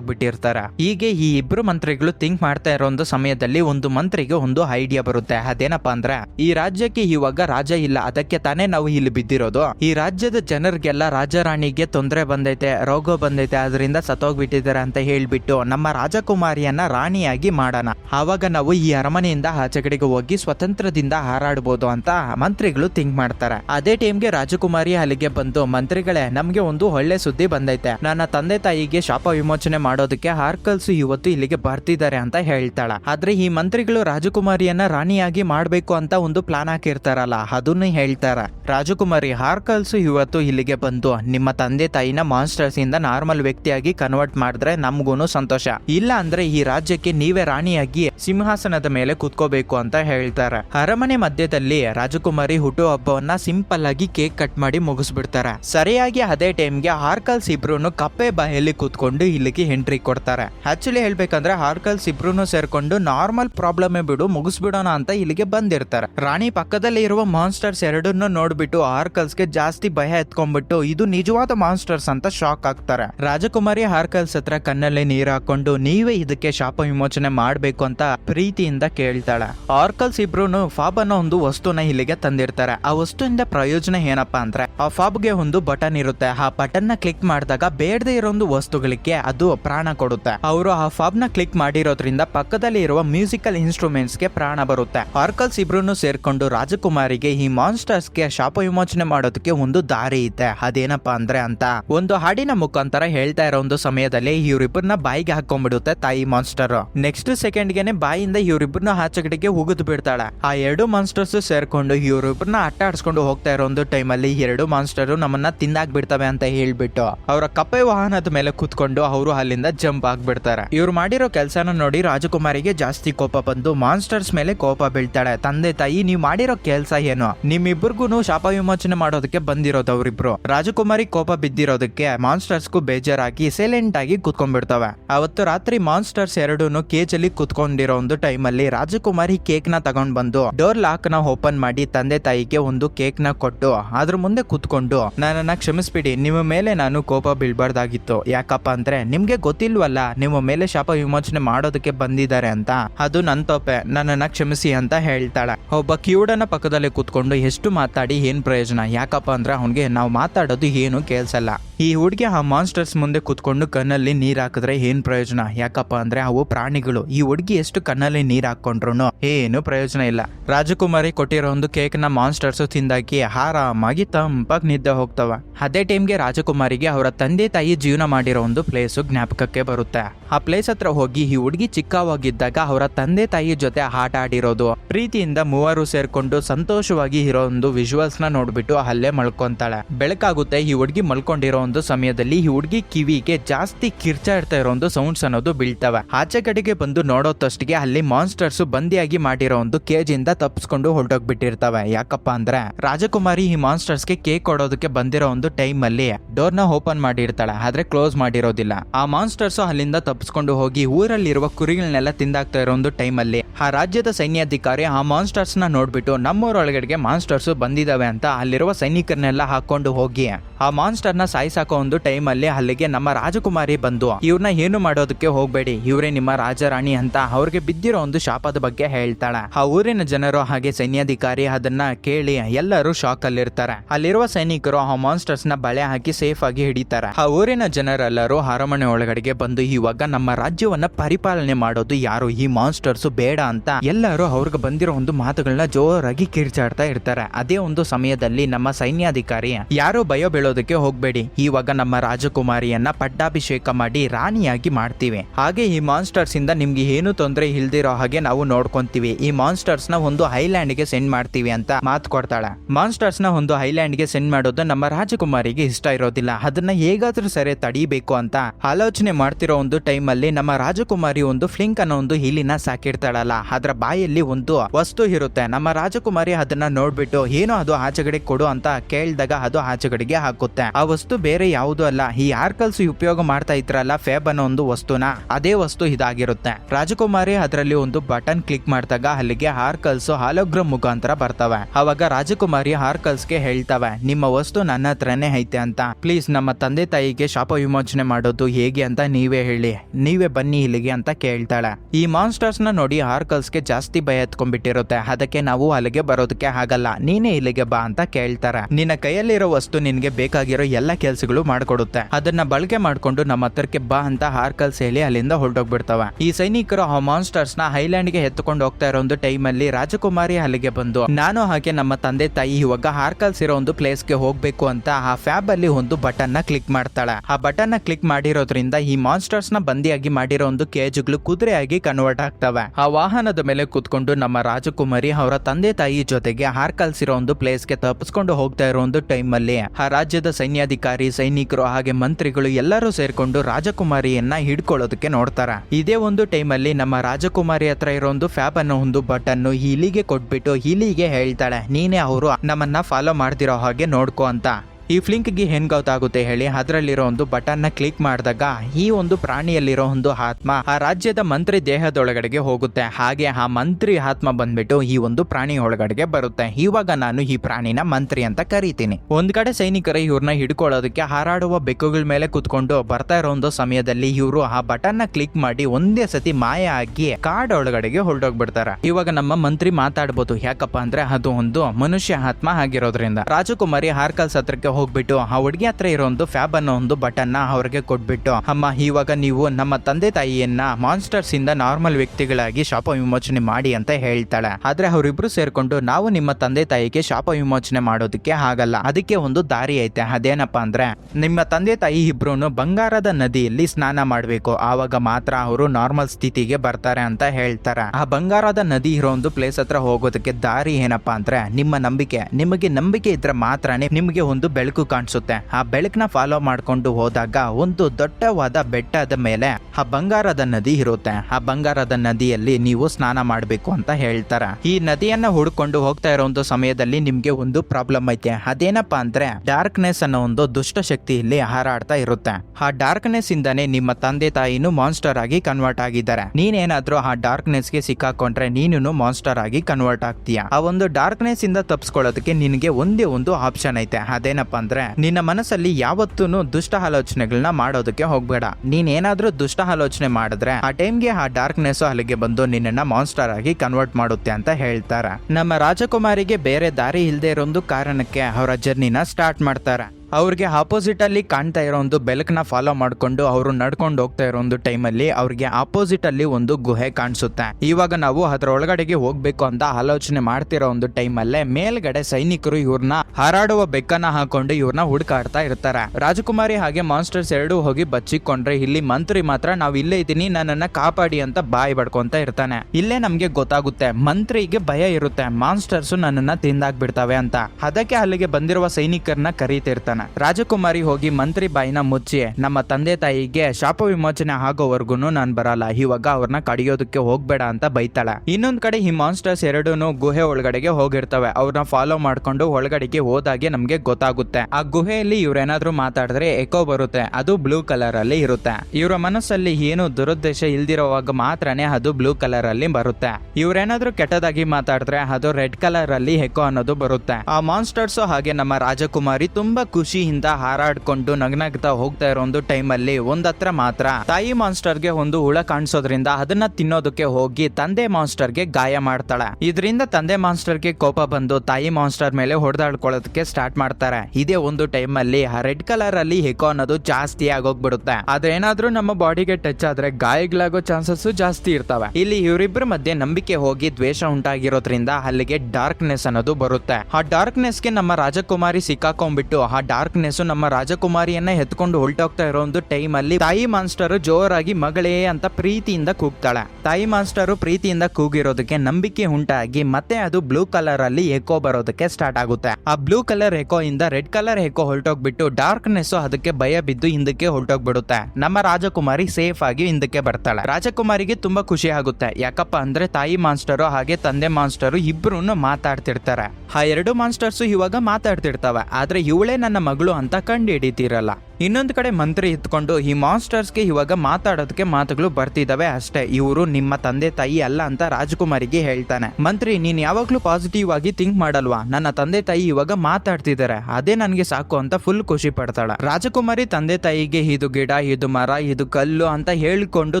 ಮರ್ತೋಗ್ಬಿಟ್ಟಿರ್ತಾರೆ ಹೀಗೆ ಈ ಇಬ್ರು ಮಂತ್ರಿಗಳು ಥಿಂಕ್ ಮಾಡ್ತಾ ಇರೋ ಒಂದು ಸಮಯದಲ್ಲಿ ಒಂದು ಮಂತ್ರಿಗೆ ಒಂದು ಐಡಿಯಾ ಬರುತ್ತೆ. ಅದೇನಪ್ಪಾ ಅಂದ್ರೆ, ಈ ರಾಜ್ಯಕ್ಕೆ ಇವಾಗ ರಾಜ ಇಲ್ಲ, ಅದಕ್ಕೆ ತಾನೇ ನಾವು ಇಲ್ಲಿ ಬಿದ್ದಿರೋದು. ಈ ರಾಜ್ಯದ ಜನರಿಗೆಲ್ಲ ರಾಜಾರಾಣಿಗೆ ತೊಂದರೆ ಬಂದೈತೆ, ರೋಗ ಬಂದೈತೆ ಅದರಿಂದ ಸತ್ತೋಗ್ಬಿಟ್ಟಿದ್ದಾರೆ ಅಂತ ಹೇಳ್ಬಿಟ್ಟು ನಮ್ಮ ರಾಜಕುಮಾರಿಯನ್ನ ರಾಣಿಯಾಗಿ ಮಾಡೋಣ. ಆವಾಗ ನಾವು ಈ ಅರಮನೆಯಿಂದ ಆಚೆಗಡೆಗೆ ಹೋಗಿ ಸ್ವತಂತ್ರದಿಂದ ಹಾರಾಡಬಹುದು ಅಂತ ಮಂತ್ರಿಗಳು ಥಿಂಕ್ ಮಾಡ್ತಾರೆ. ಅದೇ ಟೈಮ್ಗೆ ರಾಜಕುಮಾರಿ ಅಲ್ಲಿಗೆ ಬಂದು, ಮಂತ್ರಿಗಳೇ, ನಮ್ಗೆ ಒಂದು ಒಳ್ಳೆ ಸುದ್ದಿ ಬಂದೈತೆ. ನನ್ನ ತಂದೆ ತಾಯಿಗೆ ಶಾಪ ವಿಮೋಚನೆ ಮಾಡೋದಕ್ಕೆ ಹಾರ್ಕಲ್ಸ್ ಇವತ್ತು ಇಲ್ಲಿಗೆ ಬರ್ತಿದ್ದಾರೆ ಅಂತ ಹೇಳ್ತಾಳ. ಆದ್ರೆ ಈ ಮಂತ್ರಿಗಳು ರಾಜಕುಮಾರಿಯನ್ನ ರಾಣಿಯಾಗಿ ಮಾಡ್ಬೇಕು ಅಂತ ಒಂದು ಪ್ಲಾನ್ ಹಾಕಿರ್ತಾರಲ್ಲ, ಅದನ್ನೇ ಹೇಳ್ತಾರ. ರಾಜಕುಮಾರಿ ಹಾರ್ಕಲ್ಸ್ ಇವತ್ತು ಇಲ್ಲಿಗೆ ಬಂದು ನಿಮ್ಮ ತಂದೆ ತಾಯಿನ ಮಾನ್ಸ್ಟರ್ಸ್ ಇಂದ ನಾರ್ಮಲ್ ವ್ಯಕ್ತಿಯಾಗಿ ಕನ್ವರ್ಟ್ ಮಾಡಿದ್ರೆ ನಮ್ಗೂನು ಸಂತೋಷ. ಇಲ್ಲ ಅಂದ್ರೆ ಈ ರಾಜ್ಯಕ್ಕೆ ನೀವೇ ರಾಣಿಯಾಗಿ ಸಿಂಹಾಸನದ ಮೇಲೆ ಕುತ್ಕೋಬೇಕು ಅಂತ ಹೇಳ್ತಾರೆ. ಅರಮನೆ ಮಧ್ಯದಲ್ಲಿ ರಾಜಕುಮಾರಿ ಹುಟ್ಟು ಹಬ್ಬವನ್ನ ಸಿಂಪಲ್ ಆಗಿ ಕೇಕ್ ಕಟ್ ಮಾಡಿ ಮುಗಿಸ್ಬಿಡ್ತಾರೆ. ಸರಿಯಾಗಿ ಅದೇ ಟೈಮ್ಗೆ ಹಾರ್ಕಲ್ಸ್ ಇಬ್ರು ಕಪ್ಪೆ ಬಾಯಲ್ಲಿ ಕೂತ್ಕೊಂಡು ಇಲ್ಲಿಗೆ ಎಂಟ್ರಿ ಕೊಡ್ತಾರೆ. ಆಕ್ಚುಲಿ ಹೇಳ್ಬೇಕಂದ್ರೆ ಹಾರ್ಕಲ್ಸ್ ಇಬ್ರು ಸೇರ್ಕೊಂಡು ನಾರ್ಮಲ್ ಪ್ರಾಬ್ಲಮ್ ಬಿಡು, ಮುಗಿಸ್ಬಿಡೋಣ ಅಂತ ಇಲ್ಲಿಗೆ ಬಂದಿರ್ತಾರೆ. ರಾಣಿ ಪಕ್ಕದಲ್ಲಿ ಇರುವ ಮಾನ್ಸ್ಟರ್ಸ್ ಎರಡನ್ನೂ ನೋಡ್ಬಿಟ್ಟು ಹಾರ್ಕಲ್ಸ್ಗೆ ಜಾಸ್ತಿ ಭಯ ಎತ್ಕೊಂಡ್ಬಿಟ್ಟು ಇದು ನಿಜವಾದ ಮಾನ್ಸ್ಟರ್ಸ್ ಅಂತ ಶಾಕ್ ಆಗ್ತಾರೆ. ರಾಜಕುಮಾರಿ ಹಾರ್ಕಲ್ಸ್ ಹತ್ರ ಕಣ್ಣಲ್ಲಿ ನೀರ್ ಹಾಕೊಂಡು, ನೀವೇ ಇದಕ್ಕೆ ಶಾಪ ವಿಮೋಚನೆ ಮಾಡ್ಬೇಕು ಅಂತ ಪ್ರೀತಿಯಿಂದ ಕೇಳ್ತಾಳೆ. ಆರ್ಕಲ್ಸ್ ಇಬ್ರು ಫಾಬ್ ಅನ್ನೋ ಒಂದು ವಸ್ತುನ ಇಲ್ಲಿಗೆ ತಂದಿರ್ತಾರೆ. ಆ ವಸ್ತುವಿಂದ ಪ್ರಯೋಜನ ಏನಪ್ಪಾ ಅಂದ್ರೆ, ಆ ಫಾಬ್ಗೆ ಒಂದು ಬಟನ್ ಇರುತ್ತೆ. ಆ ಬಟನ್ನ ಕ್ಲಿಕ್ ಮಾಡಿದಾಗ ಬೇಡದೇ ಇರೋ ಒಂದು ವಸ್ತುಗಳಿಗೆ ಅದು ಪ್ರಾಣ ಕೊಡುತ್ತೆ. ಅವರು ಆ ಫಾಬ್ನ ಕ್ಲಿಕ್ ಮಾಡಿರೋದ್ರಿಂದ ಪಕ್ಕದಲ್ಲಿ ಇರುವ ಮ್ಯೂಸಿಕಲ್ ಇನ್ಸ್ಟ್ರೂಮೆಂಟ್ಸ್ಗೆ ಪ್ರಾಣ ಬರುತ್ತೆ. ಆರ್ಕಲ್ಸ್ ಇಬ್ರು ಸೇರ್ಕೊಂಡು ರಾಜಕುಮಾರಿಗೆ ಈ ಮಾನ್ಸ್ಟರ್ಸ್ಗೆ ಶಾಪ ವಿಮೋಚನೆ ಮಾಡೋದಕ್ಕೆ ಒಂದು ದಾರಿ ಇದೆ. ಅದೇನಪ್ಪಾ ಅಂದ್ರೆ ಅಂತ. ಒಂದು ಹಾಡಿನ ಮುಖಾಂತರ ಹೇಳ್ತಾ ಇರೋ ಒಂದು ಸಮಯದಲ್ಲಿ ಇವರಿಬ್ಬರನ್ನ ಬಾಯಿಗೆ ಹಾಕೊಂಡ್ಬಿಡುತ್ತೆ ತಾಯಿ ಮಾನ್ಸ್ಟರ್. ನೆಕ್ಸ್ಟ್ ಸೆಕೆಂಡ್ ಗೆನೆ ಬಾಯಿಂದ ಇವರಿಬ್ಬರನ್ನ ಆಚೆಗಡೆಗೆ ಉಗಿದು ಬಿಡ್ತಾಳೆ. ಆ ಎರಡು ಮಾನ್ಸ್ಟರ್ಸ್ ಸೇರ್ಕೊಂಡು ಇವರಿಬ್ಬರನ್ನ ಆಟ ಹೋಗ್ತಾ ಇರೋ ಒಂದು ಟೈಮ್ ಅಲ್ಲಿ ಎರಡು ಮಾನ್ಸ್ಟರ್ ನಮ್ಮನ್ನ ತಿಂದಾಕ್ ಬಿಡ್ತವೆ ಅಂತ ಹೇಳ್ಬಿಟ್ಟು ಅವರ ಕಪ್ಪೆ ವಾಹನದ ಮೇಲೆ ಕುತ್ಕೊಂಡು ಅವರು ಅಲ್ಲಿಂದ ಜಂಪ್ ಆಗ್ಬಿಡ್ತಾರೆ. ಇವ್ರು ಮಾಡಿರೋ ಕೆಲಸನ ನೋಡಿ ರಾಜಕುಮಾರಿಗೆ ಜಾಸ್ತಿ ಕೋಪ ಬಂದು ಮಾನ್ಸ್ಟರ್ಸ್ ಮೇಲೆ ಕೋಪ ಬೀಳ್ತಾಳೆ. ತಂದೆ ತಾಯಿ, ನೀವು ಮಾಡಿರೋ ಕೆಲಸ ಏನು? ನಿಮ್ಮಿಬ್ಬರಿಗೂ ಶಾಪ ವಿಮೋಚನೆ ಮಾಡೋದಕ್ಕೆ ಬಂದಿರೋದು ಅವ್ರಿಬ್ರು. ರಾಜಕುಮಾರಿ ಕೋಪ ಬಿದ್ದಿರೋದಕ್ಕೆ ಮಾನ್ಸ್ಟರ್ಸ್ಗೂ ಬೇಜಾರಾಗಿ ಸೈಲೆಂಟ್ ಆಗಿ ಕುತ್ಕೊಂಡ್ಬಿಡ್ತವೆ. ಅವತ್ತು ರಾತ್ರಿ ಮಾನ್ಸ್ಟರ್ಸ್ ಎರಡೂನು ಕೇಜ್ ಅಲ್ಲಿ ಕುತ್ಕೊಂಡಿರೋ ಒಂದು ಟೈಮಲ್ಲಿ ರಾಜಕುಮಾರಿ ಕೇಕ್ನ ತಗೊಂಡ್ ಬಂದು ಡೋರ್ ಲಾಕ್ನ ಓಪನ್ ಮಾಡಿ ತಂದೆ ತಾಯಿಗೆ ಒಂದು ಕೇಕ್ನ ಕೊಟ್ಟು, ಅದ್ರ ಮುಂದೆ ಕುತ್ಕೊಂಡು, ನನ್ನನ್ನ ಕ್ಷಮಿಸ್ಬಿಡಿ, ನಿಮ್ಮ ಮೇಲೆ ನಾನು ಕೋಪ ಬೀಳ್ಬಾರ್ದಾಗಿತ್ತು. ಯಾಕಪ್ಪ ಅಂದ್ರೆ ನಿಮ್ಗೆ ಗೊತ್ತಿಲ್ವಲ್ಲ, ನಿಮ್ಮ ಮೇಲೆ ಶಾಪ ವಿಮೋಚನೆ ಮಾಡೋದಕ್ಕೆ ಬಂದಿದ್ದಾರೆ ಅಂತ? ಅದು ನನ್ ತಪ್ಪೆ, ನನ್ನನ್ನ ಕ್ಷಮಿಸಿ ಅಂತ ಹೇಳ್ತಾಳೆ. ಒಬ್ಬ ಕ್ಯೂಡನ ಪಕ್ಕದಲ್ಲಿ ಕೂತ್ಕೊಂಡು ಎಷ್ಟು ಮಾತಾಡಿ ಏನ್ ಪ್ರಯೋಜನ? ಯಾಕಪ್ಪ ಅಂದ್ರೆ ಅವನ್ಗೆ ನಾವು ಮಾತಾಡೋದು ಏನು ಕೇಳಿಸಲ್ಲ. ಈ ಹುಡುಗಿ ಆ ಮಾನ್ಸ್ಟರ್ಸ್ ಮುಂದೆ ಕೂತ್ಕೊಂಡು ಕಣ್ಣಲ್ಲಿ ನೀರ್ ಹಾಕಿದ್ರೆ ಏನ್ ಪ್ರಯೋಜನ? ಯಾಕಪ್ಪ ಅಂದ್ರೆ ಅವು ಪ್ರಾಣಿಗಳು. ಈ ಹುಡುಗಿ ಎಷ್ಟು ಕಣ್ಣಲ್ಲಿ ನೀರ್ ಹಾಕೊಂಡ್ರು ಏನು ಪ್ರಯೋಜನ ಇಲ್ಲ. ರಾಜಕುಮಾರಿ ಕೊಟ್ಟಿರೋ ಒಂದು ಕೇಕ್ನ ಮಾನ್ಸ್ಟರ್ಸ್ ತಿಂದಾಕಿ ಆರಾಮಾಗಿ ತಂಪಾಗಿ ನಿದ್ದೆ ಹೋಗ್ತವ. ಅದೇ ಟೈಮ್ಗೆ ರಾಜಕುಮಾರಿಗೆ ಅವರ ತಂದೆ ತಾಯಿ ಜೀವನ ಮಾಡಿರೋ ಒಂದು ಪ್ಲೇಸ್ ಜ್ಞಾಪಕಕ್ಕೆ ಬರುತ್ತೆ. ಆ ಪ್ಲೇಸ್ ಹತ್ರ ಹೋಗಿ ಈ ಹುಡುಗಿ ಚಿಕ್ಕವಾಗಿದ್ದಾಗ ಅವರ ತಂದೆ ತಾಯಿ ಜೊತೆ ಆಟ ಆಡಿರೋದು. ಪ್ರೀತಿಯಿಂದ ಮೂವರು ಸೇರ್ಕೊಂಡು ಸಂತೋಷವಾಗಿ ಇರೋ ಒಂದು ವಿಜುವಲ್ಸ್ನ ನೋಡ್ಬಿಟ್ಟು ಅಲ್ಲೇ ಮಲ್ಕೊಂತಾಳೆ. ಬೆಳಕಾಗುತ್ತೆ ಈ ಹುಡುಗಿ ಮಲ್ಕೊಂಡಿರೋ ಒಂದು ಸಮಯದಲ್ಲಿ ಈ ಹುಡುಗಿ ಕಿವಿಗೆ ಜಾಸ್ತಿ ಕಿರ್ಚಾಡ್ತಾ ಇರೋ ಒಂದು ಸೌಂಡ್ಸ್ ಅನ್ನೋದು ಬೀಳ್ತವೆ. ಆಚೆ ಕಡೆಗೆ ಬಂದು ನೋಡೋತಷ್ಟಿಗೆ ಅಲ್ಲಿ ಮಾನ್ಸ್ಟರ್ಸ್ ಬಂದಿಯಾಗಿ ಮಾಡಿರೋ ಒಂದು ಕೇಜ್ ಇಂದ ತಪ್ಪಿಸ್ಕೊಂಡು ಹೊರಟೋಗ್ಬಿಟ್ಟಿರ್ತವೆ. ಯಾಕಪ್ಪ ಅಂದ್ರೆ ರಾಜಕುಮಾರಿ ಈ ಮಾನ್ಸ್ಟರ್ಸ್ಗೆ ಕೇಕ್ ಕೊಡೋದಕ್ಕೆ ಬಂದಿರೋ ಒಂದು ಟೈಮ್ ಅಲ್ಲಿ ಡೋರ್ನ ಓಪನ್ ಮಾಡಿರ್ತಾಳೆ. ಆದ್ರೆ ಕ್ಲೋಸ್ ಮಾಡಿರೋದಿಲ್ಲ. ಆ ಮಾನ್ಸ್ಟರ್ ಮಾನ್ಸ್ಟರ್ಸ್ ಅಲ್ಲಿಂದ ತಪ್ಪಿಸ್ಕೊಂಡು ಹೋಗಿ ಊರಲ್ಲಿರುವ ಕುರಿಗಳನ್ನೆಲ್ಲ ತಿಂದಾಗ್ತಾ ಇರೋ ಒಂದು ಟೈಮಲ್ಲಿ ಆ ರಾಜ್ಯದ ಸೈನ್ಯಾಧಿಕಾರಿ ಆ ಮಾನ್ಸ್ಟರ್ಸ್ನ ನೋಡ್ಬಿಟ್ಟು ನಮ್ಮೂರೊಳಗಡೆಗೆ ಮಾನ್ಸ್ಟರ್ಸ್ ಬಂದಿದಾವೆ ಅಂತ ಅಲ್ಲಿರುವ ಸೈನಿಕರನ್ನೆಲ್ಲ ಹಾಕೊಂಡು ಹೋಗಿ. ಆ ಮಾನ್ಸ್ಟರ್ನ ಸಾಯಿಸಾಕೋ ಒಂದು ಟೈಮಲ್ಲಿ ಅಲ್ಲಿಗೆ ನಮ್ಮ ರಾಜಕುಮಾರಿ ಬಂದು ಇವ್ರನ್ನ ಏನು ಮಾಡೋದಕ್ಕೆ ಹೋಗಬೇಡಿ, ಇವರೇ ನಿಮ್ಮ ರಾಜರಾಣಿ ಅಂತ ಅವ್ರಿಗೆ ಬಿದ್ದಿರೋ ಒಂದು ಶಾಪದ ಬಗ್ಗೆ ಹೇಳ್ತಾಳೆ. ಆ ಊರಿನ ಜನರು ಹಾಗೆ ಸೈನ್ಯಾಧಿಕಾರಿ ಅದನ್ನ ಕೇಳಿ ಎಲ್ಲರೂ ಶಾಕ್ ಅಲ್ಲಿರ್ತಾರೆ ಅಲ್ಲಿರುವ ಸೈನಿಕರು ಆ ಮಾನ್ಸ್ಟರ್ಸ್ನ ಬಳೆ ಹಾಕಿ ಸೇಫ್ ಆಗಿ ಹಿಡಿತಾರೆ. ಆ ಊರಿನ ಜನರೆಲ್ಲರೂ ಅರಮನೆ ಒಳಗಡೆಗೆ ಬಂದು ಇವಾಗ ನಮ್ಮ ರಾಜ್ಯವನ್ನ ಪರಿಪಾಲನೆ ಮಾಡೋದು ಯಾರು? ಈ ಮಾನ್ಸ್ಟರ್ಸ್ ಬೇಡ ಅಂತ ಎಲ್ಲರೂ ಅವ್ರಿಗೆ ಬಂದಿರೋ ಒಂದು ಮಾತುಗಳನ್ನ ಜೋರಾಗಿ ಕಿರ್ಚಾಡ್ತಾ ಇರ್ತಾರೆ. ಅದೇ ಒಂದು ಸಮಯದಲ್ಲಿ ನಮ್ಮ ಸೈನ್ಯಾಧಿಕಾರಿ, ಯಾರು ಭಯ ಬೀಳೋದಕ್ಕೆ ಹೋಗ್ಬೇಡಿ. ಇವಾಗ ನಮ್ಮ ರಾಜಕುಮಾರಿಯನ್ನ ಪಟ್ಟಾಭಿಷೇಕ ಮಾಡಿ ರಾಣಿಯಾಗಿ ಮಾಡ್ತೀವಿ. ಹಾಗೆ ಈ ಮಾನ್ಸ್ಟರ್ಸ್ ಇಂದ ನಿಮ್ಗೆ ಏನು ತೊಂದರೆ ಇಲ್ದಿರೋ ಹಾಗೆ ನಾವು ನೋಡ್ಕೊಂತೀವಿ. ಈ ಮಾನ್ಸ್ಟರ್ಸ್ನ ಒಂದು ಹೈಲ್ಯಾಂಡ್ಗೆ ಸೆಂಡ್ ಮಾಡ್ತೀವಿ ಅಂತ ಮಾತು ಕೊಡ್ತಾಳೆ. ಮಾನ್ಸ್ಟರ್ಸ್ನ ಒಂದು ಹೈಲ್ಯಾಂಡ್ಗೆ ಸೆಂಡ್ ಮಾಡೋದು ನಮ್ಮ ರಾಜಕುಮಾರಿಗೆ ಇಷ್ಟ ಇರೋದಿಲ್ಲ. ಅದನ್ನ ಹೇಗಾದ್ರೂ ಸರಿ ತಡಿಬೇಕು ಅಂತ ಆಲೋಚನೆ ಮಾಡ್ತಿರೋ ಒಂದು ಟೈಮ್ ಅಲ್ಲಿ ನಮ್ಮ ರಾಜಕುಮಾರಿ ಒಂದು ಫ್ಲಿಂಕ್ ಅನ್ನೋ ಒಂದು ಹೀಲಿನ ಸಾಕಿರ್ತಾಳಲ್ಲ ಅದರ ಬಾಯಲ್ಲಿ ಒಂದು ವಸ್ತು ಇರುತ್ತೆ. ನಮ್ಮ ರಾಜಕುಮಾರಿ ಅದನ್ನ ನೋಡ್ಬಿಟ್ಟು, ಏನು ಅದು ಆಚೆಗಡೆ ಕೊಡು ಅಂತ ಕೇಳಿದಾಗ ಅದು ಆಚೆಗಡೆಗೆ ಹಾಕುತ್ತೆ. ಆ ವಸ್ತು ಬೇರೆ ಯಾವುದು ಅಲ್ಲ. ಈ ಆರ್ಕಲ್ಸ್ ಉಪಯೋಗ ಮಾಡ್ತಾ ಇದ್ರಲ್ಲ ಫೇಬ್ ಅನ್ನೋ ಒಂದು ವಸ್ತುನ. ಅದೇ ವಸ್ತು ಇದಾಗಿರುತ್ತೆ. ರಾಜಕುಮಾರಿ ಅದರಲ್ಲಿ ಒಂದು ಬಟನ್ ಕ್ಲಿಕ್ ಮಾಡಿದಾಗ ಅಲ್ಲಿಗೆ ಆರ್ಕಲ್ಸ್ ಹಾಲೋಗ್ರಾಮ್ ಮುಖಾಂತರ ಬರ್ತವೆ. ಅವಾಗ ರಾಜಕುಮಾರಿ ಹಾರ್ಕಲ್ಸ್ಗೆ ಹೇಳ್ತವೆ, ನಿಮ್ಮ ವಸ್ತು ನನ್ನ ಹತ್ರನೇ ಐತೆ ಅಂತ. ಪ್ಲೀಸ್, ನಮ್ಮ ತಂದೆ ತಾಯಿಗೆ ಶಾಪ ವಿಮೋಚನೆ ಮಾಡೋದು ಹೇಗೆ ಅಂತ ನೀವೇ ಹೇಳಿ, ನೀವೇ ಬನ್ನಿ ಇಲ್ಲಿಗೆ ಅಂತ ಕೇಳ್ತಾಳೆ. ಈ ಮಾನ್ಸ್ಟರ್ಸ್ನ ನೋಡಿ ಹಾರ್ಕಲ್ಸ್ಗೆ ಜಾಸ್ತಿ ಭಯ ಎತ್ಕೊಂಡ್ಬಿಟ್ಟಿರುತ್ತೆ. ಅದಕ್ಕೆ ನಾವು ಅಲ್ಲಿಗೆ ಬರೋದಕ್ಕೆ ಆಗಲ್ಲ. ನೀನೇ ಇಲ್ಲಿಗೆ ಬಾ ಅಂತ ಕೇಳ್ತಾರೆ. ನಿನ್ನ ಕೈಯಲ್ಲಿರೋ ವಸ್ತು ನಿನ್ಗೆ ಬೇಕಾಗಿರೋ ಎಲ್ಲ ಕೆಲಸಗಳು ಮಾಡ್ಕೊಡುತ್ತೆ. ಅದನ್ನ ಬಳಕೆ ಮಾಡ್ಕೊಂಡು ನಮ್ಮ ಹತ್ರಕ್ಕೆ ಬಾ ಅಂತ ಹಾರ್ಕಲ್ಸ್ ಹೇಳಿ ಅಲ್ಲಿಂದ ಹೊರಟೋಗ್ಬಿಡ್ತಾವ. ಈ ಸೈನಿಕರು ಆ ಮಾನ್ಸ್ಟರ್ಸ್ನ ಹೈಲ್ಯಾಂಡ್ಗೆ ಎತ್ಕೊಂಡು ಹೋಗ್ತಾ ಇರೋ ಒಂದು ಟೈಮ್ ಅಲ್ಲಿ ರಾಜಕುಮಾರಿ ಅಲ್ಲಿಗೆ ಬಂದು, ನಾನು ಹಾಗೆ ನಮ್ಮ ತಂದೆ ತಾಯಿ ಇವಾಗ ಹಾರ್ಕಲ್ಸ್ ಇರೋ ಒಂದು ಪ್ಲೇಸ್ಗೆ ಹೋಗ್ಬೇಕು ಅಂತ ಆ ಫ್ಯಾಬ್ ಅಲ್ಲಿ ಒಂದು ಬಟನ್ನ ಕ್ಲಿಕ್ ಮಾಡ್ತಾಳೆ. ಆ ಬಟನ್ನ ಕ್ಲಿಕ್ ಮಾಡಿರೋದ್ರಿಂದ ಈ ಮಾನ್ಸ್ಟರ್ಸ್ನ ಬಂದಿಯಾಗಿ ಮಾಡಿರೋ ಒಂದು ಕೇಜುಗಳು ಕುದುರೆಯಾಗಿ ಕನ್ವರ್ಟ್ ಆಗ್ತವೆ ಆ ವಾಹನದ ಮೇಲೆ ಕೂತ್ಕೊಂಡು ನಮ್ಮ ರಾಜಕುಮಾರಿ ಅವರ ತಂದೆ ತಾಯಿ ಜೊತೆಗೆ ಹಾರ್ ಕಲ್ಸಿರೋ ಒಂದು ಪ್ಲೇಸ್ಗೆ ತಪ್ಪಿಸ್ಕೊಂಡು ಹೋಗ್ತಾ ಇರೋ ಒಂದು ಟೈಮ್ ಅಲ್ಲಿ, ಆ ರಾಜ್ಯದ ಸೈನ್ಯಾಧಿಕಾರಿ, ಸೈನಿಕರು ಹಾಗೆ ಮಂತ್ರಿಗಳು ಎಲ್ಲರೂ ಸೇರ್ಕೊಂಡು ರಾಜಕುಮಾರಿಯನ್ನ ಹಿಡ್ಕೊಳ್ಳೋದಕ್ಕೆ ನೋಡ್ತಾರೆ. ಇದೇ ಒಂದು ಟೈಮ್ ಅಲ್ಲಿ ನಮ್ಮ ರಾಜಕುಮಾರಿ ಹತ್ರ ಇರೋ ಒಂದು ಫ್ಯಾಬ್ ಅನ್ನೋ ಒಂದು ಬಟನ್ ಹೀಲಿಗೆ ಕೊಟ್ಬಿಟ್ಟು ಹೀಲಿಗೆ ಹೇಳ್ತಾಳೆ, ನೀನೇ ಅವರು ನಮ್ಮನ್ನ ಫಾಲೋ ಮಾಡ್ತಿರೋ ಹಾಗೆ ನೋಡ್ಕೋ ಅಂತ. ಈ ಫ್ಲಿಂಕ್ಗೆ ಹೆಂಗ್ ಗೊತ್ತಾಗುತ್ತೆ ಹೇಳಿ ಅದರಲ್ಲಿರೋ ಒಂದು ಬಟನ್ನ ಕ್ಲಿಕ್ ಮಾಡಿದಾಗ ಈ ಒಂದು ಪ್ರಾಣಿಯಲ್ಲಿರೋ ಒಂದು ಆತ್ಮ ಆ ರಾಜ್ಯದ ಮಂತ್ರಿ ದೇಹದೊಳಗಡೆಗೆ ಹೋಗುತ್ತೆ. ಹಾಗೆ ಆ ಮಂತ್ರಿ ಆತ್ಮ ಬಂದ್ಬಿಟ್ಟು ಈ ಒಂದು ಪ್ರಾಣಿ ಒಳಗಡೆಗೆ ಬರುತ್ತೆ. ಇವಾಗ ನಾನು ಈ ಪ್ರಾಣಿನ ಮಂತ್ರಿ ಅಂತ ಕರಿತೀನಿ. ಒಂದ್ ಕಡೆ ಸೈನಿಕರು ಇವ್ರನ್ನ ಹಿಡ್ಕೊಳ್ಳೋದಕ್ಕೆ ಹಾರಾಡುವ ಬೆಕ್ಕುಗಳ ಮೇಲೆ ಕುತ್ಕೊಂಡು ಬರ್ತಾ ಇರೋ ಒಂದು ಸಮಯದಲ್ಲಿ ಇವರು ಆ ಬಟನ್ನ ಕ್ಲಿಕ್ ಮಾಡಿ ಒಂದೇ ಸತಿ ಮಾಯ ಆಗಿ ಕಾಡ್ ಒಳಗಡೆಗೆ ಹೊರಟೋಗ್ಬಿಡ್ತಾರೆ. ಇವಾಗ ನಮ್ಮ ಮಂತ್ರಿ ಮಾತಾಡ್ಬೋದು. ಯಾಕಪ್ಪ ಅಂದ್ರೆ ಅದು ಒಂದು ಮನುಷ್ಯ ಆತ್ಮ ಆಗಿರೋದ್ರಿಂದ. ರಾಜಕುಮಾರಿ ಹಾರ್ಕಲ್ಸ್ ಹತ್ರಕ್ಕೆ ಹೋಗ್ಬಿಟ್ಟು ಆ ಹುಡುಗಿ ಹತ್ರ ಇರೋ ಒಂದು ಫ್ಯಾಬ್ ಅನ್ನೋ ಒಂದು ಬಟನ್ನ ಅವ್ರಿಗೆ ಕೊಟ್ಬಿಟ್ಟು, ಅಮ್ಮ, ಇವಾಗ ನೀವು ನಮ್ಮ ತಂದೆ ತಾಯಿಯನ್ನ ಮಾನ್ಸ್ಟರ್ಸ್ ಇಂದ ನಾರ್ಮಲ್ ವ್ಯಕ್ತಿಗಳಾಗಿ ಶಾಪ ವಿಮೋಚನೆ ಮಾಡಿ ಅಂತ ಹೇಳ್ತಾಳೆ. ಆದ್ರೆ ಅವರಿಬ್ರು ಸೇರ್ಕೊಂಡು ನಾವು ನಿಮ್ಮ ತಂದೆ ತಾಯಿಗೆ ಶಾಪ ವಿಮೋಚನೆ ಮಾಡೋದಕ್ಕೆ ಆಗಲ್ಲ. ಅದಕ್ಕೆ ಒಂದು ದಾರಿ ಐತೆ. ಅದೇನಪ್ಪ ಅಂದ್ರೆ, ನಿಮ್ಮ ತಂದೆ ತಾಯಿ ಇಬ್ರು ಬಂಗಾರದ ನದಿಯಲ್ಲಿ ಸ್ನಾನ ಮಾಡಬೇಕು. ಆವಾಗ ಮಾತ್ರ ಅವರು ನಾರ್ಮಲ್ ಸ್ಥಿತಿಗೆ ಬರ್ತಾರೆ ಅಂತ ಹೇಳ್ತಾರೆ. ಆ ಬಂಗಾರದ ನದಿ ಇರೋ ಒಂದು ಪ್ಲೇಸ್ ಹತ್ರ ಹೋಗೋದಕ್ಕೆ ದಾರಿ ಏನಪ್ಪಾ ಅಂದ್ರೆ, ನಿಮ್ಮ ನಂಬಿಕೆ. ನಿಮಗೆ ನಂಬಿಕೆ ಇದ್ರೆ ಮಾತ್ರನೇ ನಿಮಗೆ ಒಂದು ಬೆಳಕು ಕಾಣಿಸುತ್ತೆ. ಆ ಬೆಳಕನ್ನ ಫಾಲೋ ಮಾಡ್ಕೊಂಡು ಹೋದಾಗ ಒಂದು ದೊಡ್ಡವಾದ ಬೆಟ್ಟದ ಮೇಲೆ ಆ ಬಂಗಾರದ ನದಿ ಇರುತ್ತೆ. ಆ ಬಂಗಾರದ ನದಿಯಲ್ಲಿ ನೀವು ಸ್ನಾನ ಮಾಡಬೇಕು ಅಂತ ಹೇಳ್ತಾರೆ. ಈ ನದಿಯನ್ನ ಹುಡ್ಕೊಂಡು ಹೋಗ್ತಾ ಇರೋ ಒಂದು ಸಮಯದಲ್ಲಿ ನಿಮ್ಗೆ ಒಂದು ಪ್ರಾಬ್ಲಮ್ ಐತೆ. ಅದೇನಪ್ಪಾ ಅಂದ್ರೆ ಡಾರ್ಕ್ನೆಸ್ ಅನ್ನೋ ಒಂದು ದುಷ್ಟ ಶಕ್ತಿ ಇಲ್ಲಿ ಹಾರಾಡ್ತಾ ಇರುತ್ತೆ. ಆ ಡಾರ್ಕ್ನೆಸ್ ಇಂದಾನೆ ನಿಮ್ಮ ತಂದೆ ತಾಯಿನೂ ಮಾನ್ಸ್ಟರ್ ಆಗಿ ಕನ್ವರ್ಟ್ ಆಗಿದ್ದಾರೆ. ನೀನೇನಾದ್ರೂ ಆ ಡಾರ್ಕ್ನೆಸ್ಗೆ ಸಿಕ್ಕಾಕೊಂಡ್ರೆ ನೀನು ಮಾನ್ಸ್ಟರ್ ಆಗಿ ಕನ್ವರ್ಟ್ ಆಗ್ತೀಯ. ಆ ಒಂದು ಡಾರ್ಕ್ನೆಸ್ ಇಂದ ತಪ್ಪಿಸ್ಕೊಳ್ಳೋದಕ್ಕೆ ನಿನಗೆ ಒಂದೇ ಒಂದು ಆಪ್ಷನ್ ಐತೆ. ಅದೇನಪ್ಪ ಅಂದ್ರೆ ನಿನ್ನ ಮನಸ್ಸಲ್ಲಿ ಯಾವತ್ತೂ ದುಷ್ಟ ಆಲೋಚನೆಗಳನ್ನ ಮಾಡೋದಕ್ಕೆ ಹೋಗ್ಬೇಡ. ನೀನ್ ಏನಾದ್ರೂ ದುಷ್ಟ ಆಲೋಚನೆ ಮಾಡಿದ್ರೆ ಆ ಟೈಮ್ಗೆ ಆ ಡಾರ್ಕ್ನೆಸ್ ಅಲ್ಲಿಗೆ ಬಂದು ನಿನ್ನನ್ನ ಮಾನ್ಸ್ಟರ್ ಆಗಿ ಕನ್ವರ್ಟ್ ಮಾಡುತ್ತೆ ಅಂತ ಹೇಳ್ತಾರೆ. ನಮ್ಮ ರಾಜಕುಮಾರಿಗೆ ಬೇರೆ ದಾರಿ ಇಲ್ಲದೆ ಇರೋದು ಕಾರಣಕ್ಕೆ ಅವರ ಜರ್ನಿನ ಸ್ಟಾರ್ಟ್ ಮಾಡ್ತಾರೆ. ಅವ್ರಿಗೆ ಆಪೋಸಿಟ್ ಅಲ್ಲಿ ಕಾಣ್ತಾ ಇರೋ ಒಂದು ಬೆಳಕನ್ನ ಫಾಲೋ ಮಾಡ್ಕೊಂಡು ಅವರು ನಡ್ಕೊಂಡು ಹೋಗ್ತಾ ಇರೋ ಒಂದು ಟೈಮಲ್ಲಿ ಅವ್ರಿಗೆ ಆಪೋಸಿಟ್ ಅಲ್ಲಿ ಒಂದು ಗುಹೆ ಕಾಣಿಸುತ್ತೆ. ಇವಾಗ ನಾವು ಅದರ ಒಳಗಡೆಗೆ ಹೋಗ್ಬೇಕು ಅಂತ ಆಲೋಚನೆ ಮಾಡ್ತಿರೋ ಒಂದು ಟೈಮಲ್ಲೇ ಮೇಲ್ಗಡೆ ಸೈನಿಕರು ಇವ್ರನ್ನ ಹಾರಾಡುವ ಬೆಕ್ಕನ್ನ ಹಾಕೊಂಡು ಇವ್ರನ್ನ ಹುಡುಕಾಡ್ತಾ ಇರ್ತಾರೆ. ರಾಜಕುಮಾರಿ ಹಾಗೆ ಮಾನ್ಸ್ಟರ್ಸ್ ಎರಡು ಹೋಗಿ ಬಚ್ಚಿಕೊಂಡ್ರೆ ಇಲ್ಲಿ ಮಂತ್ರಿ ಮಾತ್ರ ನಾವ್ ಇಲ್ಲೇ ಇದ್ದೀನಿ, ನನ್ನನ್ನ ಕಾಪಾಡಿ ಅಂತ ಬಾಯಿ ಬಡ್ಕೊಂತ ಇರ್ತಾನೆ. ಇಲ್ಲೇ ನಮ್ಗೆ ಗೊತ್ತಾಗುತ್ತೆ, ಮಂತ್ರಿಗೆ ಭಯ ಇರುತ್ತೆ ಮಾನ್ಸ್ಟರ್ಸ್ ನನ್ನನ್ನ ತಿಂದಾಕ್ಬಿಡ್ತವೆ ಅಂತ. ಅದಕ್ಕೆ ಅಲ್ಲಿಗೆ ಬಂದಿರುವ ಸೈನಿಕರನ್ನ ಕರೀತಿರ್ತಾನೆ. ರಾಜಕುಮಾರಿ ಹೋಗಿ ಮಂತ್ರಿ ಬಾಯಿನ ಮುಚ್ಚಿ ನಮ್ಮ ತಂದೆ ತಾಯಿಗೆ ಶಾಪ ವಿಮೋಚನೆ ಆಗೋವರೆಗೂ ನಾನ್ ಬರಲ್ಲ. ಇವಾಗ ಅವ್ರನ್ನ ಕಡಿಯೋದಕ್ಕೆ ಹೋಗ್ಬೇಡ ಅಂತ ಬೈತಾಳೆ. ಇನ್ನೊಂದ್ ಕಡೆ ಈ ಮಾನ್ಸ್ಟರ್ಸ್ ಎರಡೂನು ಗುಹೆ ಒಳಗಡೆಗೆ ಹೋಗಿರ್ತವೆ. ಅವ್ರನ್ನ ಫಾಲೋ ಮಾಡ್ಕೊಂಡು ಒಳಗಡೆಗೆ ಹೋದಾಗೆ ನಮ್ಗೆ ಗೊತ್ತಾಗುತ್ತೆ. ಆ ಗುಹೆಯಲ್ಲಿ ಇವ್ರೇನಾದ್ರೂ ಮಾತಾಡಿದ್ರೆ ಎಕೋ ಬರುತ್ತೆ. ಅದು ಬ್ಲೂ ಕಲರ್ ಅಲ್ಲಿ ಇರುತ್ತೆ. ಇವರ ಮನಸ್ಸಲ್ಲಿ ಏನು ದುರುದ್ದೇಶ ಇಲ್ದಿರೋವಾಗ ಮಾತ್ರನೇ ಅದು ಬ್ಲೂ ಕಲರ್ ಅಲ್ಲಿ ಬರುತ್ತೆ. ಇವ್ರೇನಾದ್ರೂ ಕೆಟ್ಟದಾಗಿ ಮಾತಾಡಿದ್ರೆ ಅದು ರೆಡ್ ಕಲರ್ ಅಲ್ಲಿ ಎಕೋ ಅನ್ನೋದು ಬರುತ್ತೆ. ಆ ಮಾನ್ಸ್ಟರ್ಸ್ ಹಾಗೆ ನಮ್ಮ ರಾಜಕುಮಾರಿ ತುಂಬಾ ಖುಷಿಯಿಂದ ಹಾರಾಡ್ಕೊಂಡು ನಗ್ನಗ್ತಾ ಹೋಗ್ತಾ ಇರೋ ಒಂದು ಟೈಮ್ ಅಲ್ಲಿ ಒಂದತ್ರ ಮಾತ್ರ. ತಾಯಿ ಮಾನ್ಸ್ಟರ್ಗೆ ಒಂದು ಹುಳ ಕಾಣಿಸೋದ್ರಿಂದ ಅದನ್ನ ತಿನ್ನೋದಕ್ಕೆ ಹೋಗಿ ತಂದೆ ಮಾನ್ಸ್ಟರ್ಗೆ ಗಾಯ ಮಾಡ್ತಾಳೆ. ಇದರಿಂದ ತಂದೆ ಮಾನ್ಸ್ಟರ್ಗೆ ಕೋಪ ಬಂದು ತಾಯಿ ಮಾನ್ಸ್ಟರ್ ಮೇಲೆ ಹೊಡೆದಾಡ್ಕೊಳ್ಳೋದಕ್ಕೆ ಸ್ಟಾರ್ಟ್ ಮಾಡ್ತಾರೆ. ಇದೇ ಒಂದು ಟೈಮ್ ಅಲ್ಲಿ ರೆಡ್ ಕಲರ್ ಅಲ್ಲಿ ಹೆಕೋ ಅನ್ನೋದು ಜಾಸ್ತಿ ಆಗೋಗ್ಬಿಡುತ್ತೆ. ಅದೇನಾದ್ರೂ ನಮ್ಮ ಬಾಡಿಗೆ ಟಚ್ ಆದ್ರೆ ಗಾಯಗಳಾಗೋ ಚಾನ್ಸಸ್ ಜಾಸ್ತಿ ಇರ್ತವೆ. ಇಲ್ಲಿ ಇವರಿಬ್ಬರ ಮಧ್ಯೆ ನಂಬಿಕೆ ಹೋಗಿ ದ್ವೇಷ ಉಂಟಾಗಿರೋದ್ರಿಂದ ಅಲ್ಲಿಗೆ ಡಾರ್ಕ್ನೆಸ್ ಅನ್ನೋದು ಬರುತ್ತೆ. ಆ ಡಾರ್ಕ್ನೆಸ್ಗೆ ನಮ್ಮ ರಾಜಕುಮಾರಿ ಸಿಕ್ಕಾಕೊಂಡ್ಬಿಟ್ಟು ಆ ಡಾರ್ಕ್ನೆಸ್ ನಮ್ಮ ರಾಜಕುಮಾರಿಯನ್ನ ಎತ್ಕೊಂಡು ಹೊಲ್ಟೋಗ್ತಾ ಇರೋ ಒಂದು ಟೈಮ್ ಅಲ್ಲಿ ತಾಯಿ ಮಾನ್ಸ್ಟರ್ ಜೋರಾಗಿ ಮಗಳೇ ಅಂತ ಪ್ರೀತಿಯಿಂದ ಕೂಗ್ತಾಳೆ. ತಾಯಿ ಮಾನ್ಸ್ಟರ್ ಪ್ರೀತಿಯಿಂದ ಕೂಗಿರೋದಕ್ಕೆ ನಂಬಿಕೆ ಉಂಟಾಗಿ ಮತ್ತೆ ಅದು ಬ್ಲೂ ಕಲರ್ ಅಲ್ಲಿ ಎಕೋ ಬರೋದಕ್ಕೆ ಸ್ಟಾರ್ಟ್ ಆಗುತ್ತೆ. ಆ ಬ್ಲೂ ಕಲರ್ ಎಕೋ ಇಂದ ರೆಡ್ ಕಲರ್ ಎಕೋ ಹೊಲ್ಟೋಗ್ಬಿಟ್ಟು ಡಾರ್ಕ್ನೆಸ್ ಅದಕ್ಕೆ ಭಯ ಬಿದ್ದು ಹಿಂದಕ್ಕೆ ಹೊಲ್ಟೋಗ್ಬಿಡುತ್ತೆ ನಮ್ಮ ರಾಜಕುಮಾರಿ ಸೇಫ್ ಆಗಿ ಹಿಂದಕ್ಕೆ ಬರ್ತಾಳೆ. ರಾಜಕುಮಾರಿಗೆ ತುಂಬಾ ಖುಷಿ ಆಗುತ್ತೆ. ಯಾಕಪ್ಪ ಅಂದ್ರೆ ತಾಯಿ ಮಾನ್ಸ್ಟರ್ ಹಾಗೆ ತಂದೆ ಮಾನ್ಸ್ಟರ್ ಇಬ್ರು ಮಾತಾಡ್ತಿರ್ತಾರೆ. ಆ ಎರಡು ಮಾನ್ಸ್ಟರ್ಸ್ ಇವಾಗ ಮಾತಾಡ್ತಿರ್ತಾವೆ. ಆದ್ರೆ ಇವಳೇ ನನ್ನ ಮಗಳು ಅಂತ ಕಂಡು ಹಿಡಿತೀರಲ್ಲ. ಇನ್ನೊಂದು ಕಡೆ ಮಂತ್ರಿ ಇತ್ಕೊಂಡು ಈ ಮಾಸ್ಟರ್ಸ್ಗೆ ಇವಾಗ ಮಾತಾಡೋದಕ್ಕೆ ಮಾತುಗಳು ಬರ್ತಿದ್ದಾವೆ ಅಷ್ಟೇ. ಇವರು ನಿಮ್ಮ ತಂದೆ ತಾಯಿ ಅಲ್ಲ ಅಂತ ರಾಜಕುಮಾರಿಗೆ ಹೇಳ್ತಾನೆ. ಮಂತ್ರಿ, ನೀನ್ ಯಾವಾಗ್ಲೂ ಪಾಸಿಟಿವ್ ಆಗಿ ಥಿಂಕ್ ಮಾಡಲ್ವಾ? ನನ್ನ ತಂದೆ ತಾಯಿ ಇವಾಗ ಮಾತಾಡ್ತಿದ್ದಾರೆ ಅದೇ ನನಗೆ ಸಾಕು ಅಂತ ಫುಲ್ ಖುಷಿ ಪಡ್ತಾಳೆ. ರಾಜಕುಮಾರಿ ತಂದೆ ತಾಯಿಗೆ, ಇದು ಗಿಡ, ಇದು ಮರ, ಇದು ಕಲ್ಲು ಅಂತ ಹೇಳ್ಕೊಂಡು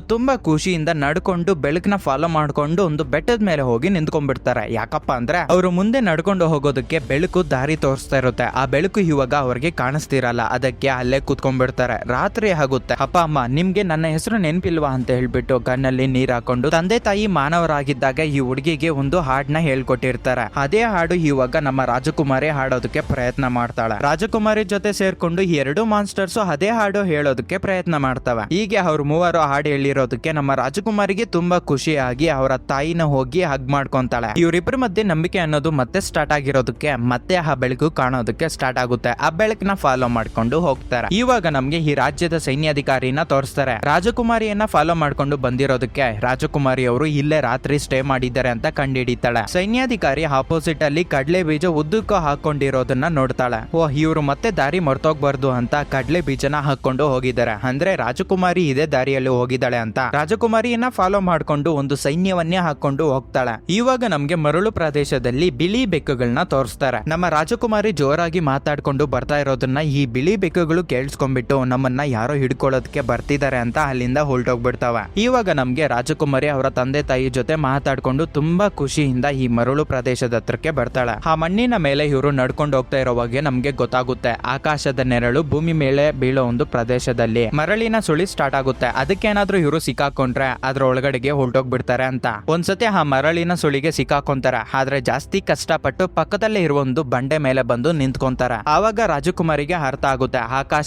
ತುಂಬಾ ಖುಷಿಯಿಂದ ನಡ್ಕೊಂಡು, ಬೆಳಕನ್ನ ಫಾಲೋ ಮಾಡ್ಕೊಂಡು ಒಂದು ಬೆಟ್ಟದ ಮೇಲೆ ಹೋಗಿ ನಿಂತ್ಕೊಂಡ್ಬಿಡ್ತಾರೆ. ಯಾಕಪ್ಪ ಅಂದ್ರೆ, ಅವರು ಮುಂದೆ ನಡ್ಕೊಂಡು ಹೋಗೋದಕ್ಕೆ ಬೆಳಕು ದಾರಿ ತೋರಿಸ್ತಾ ಇರುತ್ತೆ. ಆ ಬೆಳಕು ಇವಾಗ ಅವ್ರಿಗೆ ಕಾಣಿಸ್ತಿರಲ್ಲ. ಅದಕ್ಕೆ ಅಲ್ಲೇ ಕೂತ್ಕೊಂಡ್ಬಿಡ್ತಾರೆ. ರಾತ್ರಿ ಆಗುತ್ತೆ. ಅಪ್ಪ, ಅಮ್ಮ, ನಿಮ್ಗೆ ನನ್ನ ಹೆಸರು ನೆನಪಿಲ್ವಾ ಅಂತ ಹೇಳ್ಬಿಟ್ಟು ಕಣ್ಣಲ್ಲಿ ನೀರ್ ಹಾಕೊಂಡು ತಂದೆ ತಾಯಿ ಮಾನವರಾಗಿದ್ದಾಗ ಈ ಹುಡುಗಿಗೆ ಒಂದು ಹಾಡ್ನ ಹೇಳ್ಕೊಟ್ಟಿರ್ತಾರೆ. ಅದೇ ಹಾಡು ಇವಾಗ ನಮ್ಮ ರಾಜಕುಮಾರಿ ಹಾಡೋದಕ್ಕೆ ಪ್ರಯತ್ನ ಮಾಡ್ತಾಳೆ. ರಾಜಕುಮಾರಿ ಜೊತೆ ಸೇರ್ಕೊಂಡು ಎರಡು ಮಾನ್ಸ್ಟರ್ಸ್ ಅದೇ ಹಾಡು ಹೇಳೋದಕ್ಕೆ ಪ್ರಯತ್ನ ಮಾಡ್ತವೆ. ಹೀಗೆ ಅವ್ರ ಮೂವರು ಹಾಡು ಹೇಳಿರೋದಕ್ಕೆ ನಮ್ಮ ರಾಜಕುಮಾರಿಗೆ ತುಂಬಾ ಖುಷಿಯಾಗಿ ಅವರ ತಾಯಿನ ಹೋಗಿ ಹಗ್ ಮಾಡ್ಕೊಂತಾಳೆ. ಇವರಿಬ್ಬರ ಮಧ್ಯೆ ನಂಬಿಕೆ ಅನ್ನೋದು ಮತ್ತೆ ಸ್ಟಾರ್ಟ್ ಆಗಿರೋದಕ್ಕೆ ಮತ್ತೆ ಆ ಬೆಳಕು ಕಾಣೋದಕ್ಕೆ ಸ್ಟಾರ್ಟ್ ಆಗುತ್ತೆ. ಆ ಬೆಳಕನ್ನ ಫಾಲೋ ಮಾಡ್ಕೊಂಡು ಹೋಗ್ತಾರೆ. ಇವಾಗ ನಮ್ಗೆ ಈ ರಾಜ್ಯದ ಸೈನ್ಯಾಧಿಕಾರಿನ ತೋರಿಸ್ತಾರೆ. ರಾಜಕುಮಾರಿಯನ್ನ ಫಾಲೋ ಮಾಡ್ಕೊಂಡು ಬಂದಿರೋದಕ್ಕೆ ರಾಜಕುಮಾರಿ ಅವರು ಇಲ್ಲೇ ರಾತ್ರಿ ಸ್ಟೇ ಮಾಡಿದ್ದಾರೆ ಅಂತ ಕಂಡುಹಿಡಿತಾಳೆ ಸೈನ್ಯಾಧಿಕಾರಿ ಆಪೋಸಿಟ್ ಅಲ್ಲಿ ಕಡಲೆ ಬೀಜ ಉದ್ದಕ್ಕೂ ಹಾಕೊಂಡಿರೋದನ್ನ ನೋಡ್ತಾಳೆ. ಓ ಇವರು ಮತ್ತೆ ದಾರಿ ಮರ್ತೋಗ್ಬಾರ್ದು ಅಂತ ಕಡ್ಲೆ ಬೀಜನ ಹಾಕೊಂಡು ಹೋಗಿದ್ದಾರೆ. ಅಂದ್ರೆ ರಾಜಕುಮಾರಿ ಇದೇ ದಾರಿಯಲ್ಲಿ ಹೋಗಿದ್ದಾಳೆ ಅಂತ. ರಾಜಕುಮಾರಿಯನ್ನ ಫಾಲೋ ಮಾಡ್ಕೊಂಡು ಒಂದು ಸೈನ್ಯವನ್ನೇ ಹಾಕೊಂಡು ಹೋಗ್ತಾಳೆ. ಇವಾಗ ನಮ್ಗೆ ಮರಳು ಪ್ರದೇಶದಲ್ಲಿ ಬಿಳಿ ಬೆಕ್ಕುಗಳನ್ನ ತೋರಿಸ್ತಾರೆ. ನಮ್ಮ ರಾಜಕುಮಾರಿ ಜೋರಾಗಿ ಮಾತಾಡ್ಕೊಂಡು ಬರ್ತಾ ಇರೋದನ್ನ ಈ ಬಿಳಿ ಬೆಕ್ಕುಗಳು ಕೇಳಿಸ್ಕೊಂಡ್ಬಿಟ್ಟು ನಮ್ಮನ್ನ ಯಾರೋ ಹಿಡ್ಕೊಳ್ಳೋದಕ್ಕೆ ಬರ್ತಿದ್ದಾರೆ ಅಂತ ಅಲ್ಲಿಂದ ಹೊರಟೋಗ್ಬಿಡ್ತಾವ. ಇವಾಗ ನಮ್ಗೆ ರಾಜಕುಮಾರಿ ಅವರ ತಂದೆ ತಾಯಿ ಜೊತೆ ಮಾತಾಡ್ಕೊಂಡು ತುಂಬಾ ಖುಷಿಯಿಂದ ಈ ಮರಳು ಪ್ರದೇಶದ ಹತ್ರಕ್ಕೆ ಬರ್ತಾಳೆ. ಆ ಮಣ್ಣಿನ ಮೇಲೆ ಇವರು ನಡ್ಕೊಂಡು ಹೋಗ್ತಾ ಇರೋವಾಗೆ ನಮ್ಗೆ ಗೊತ್ತಾಗುತ್ತೆ. ಆಕಾಶದ ನೆರಳು ಭೂಮಿ ಮೇಲೆ ಬೀಳೋ ಒಂದು ಪ್ರದೇಶದಲ್ಲಿ ಮರಳಿನ ಸುಳಿ ಸ್ಟಾರ್ಟ್ ಆಗುತ್ತೆ. ಅದಕ್ಕೇನಾದ್ರೂ ಇವರು ಸಿಕ್ಕಾಕೊಂಡ್ರೆ ಅದ್ರ ಒಳಗಡೆಗೆ ಹೊರಟೋಗ್ಬಿಡ್ತಾರೆ ಅಂತ. ಒಂದ್ಸತಿ ಆ ಮರಳಿನ ಸುಳಿಗೆ ಸಿಕ್ಕಾಕೊಂತಾರೆ. ಆದ್ರೆ ಜಾಸ್ತಿ ಕಷ್ಟಪಟ್ಟು ಪಕ್ಕದಲ್ಲೇ ಇರುವ ಒಂದು ಬಂಡೆ ಮೇಲೆ ಬಂದು ನಿಂತ್ಕೊಂತಾರೆ. ಆವಾಗ ರಾಜಕುಮಾರಿಗೆ ಅರ್ಥ ಆಗುತ್ತೆ.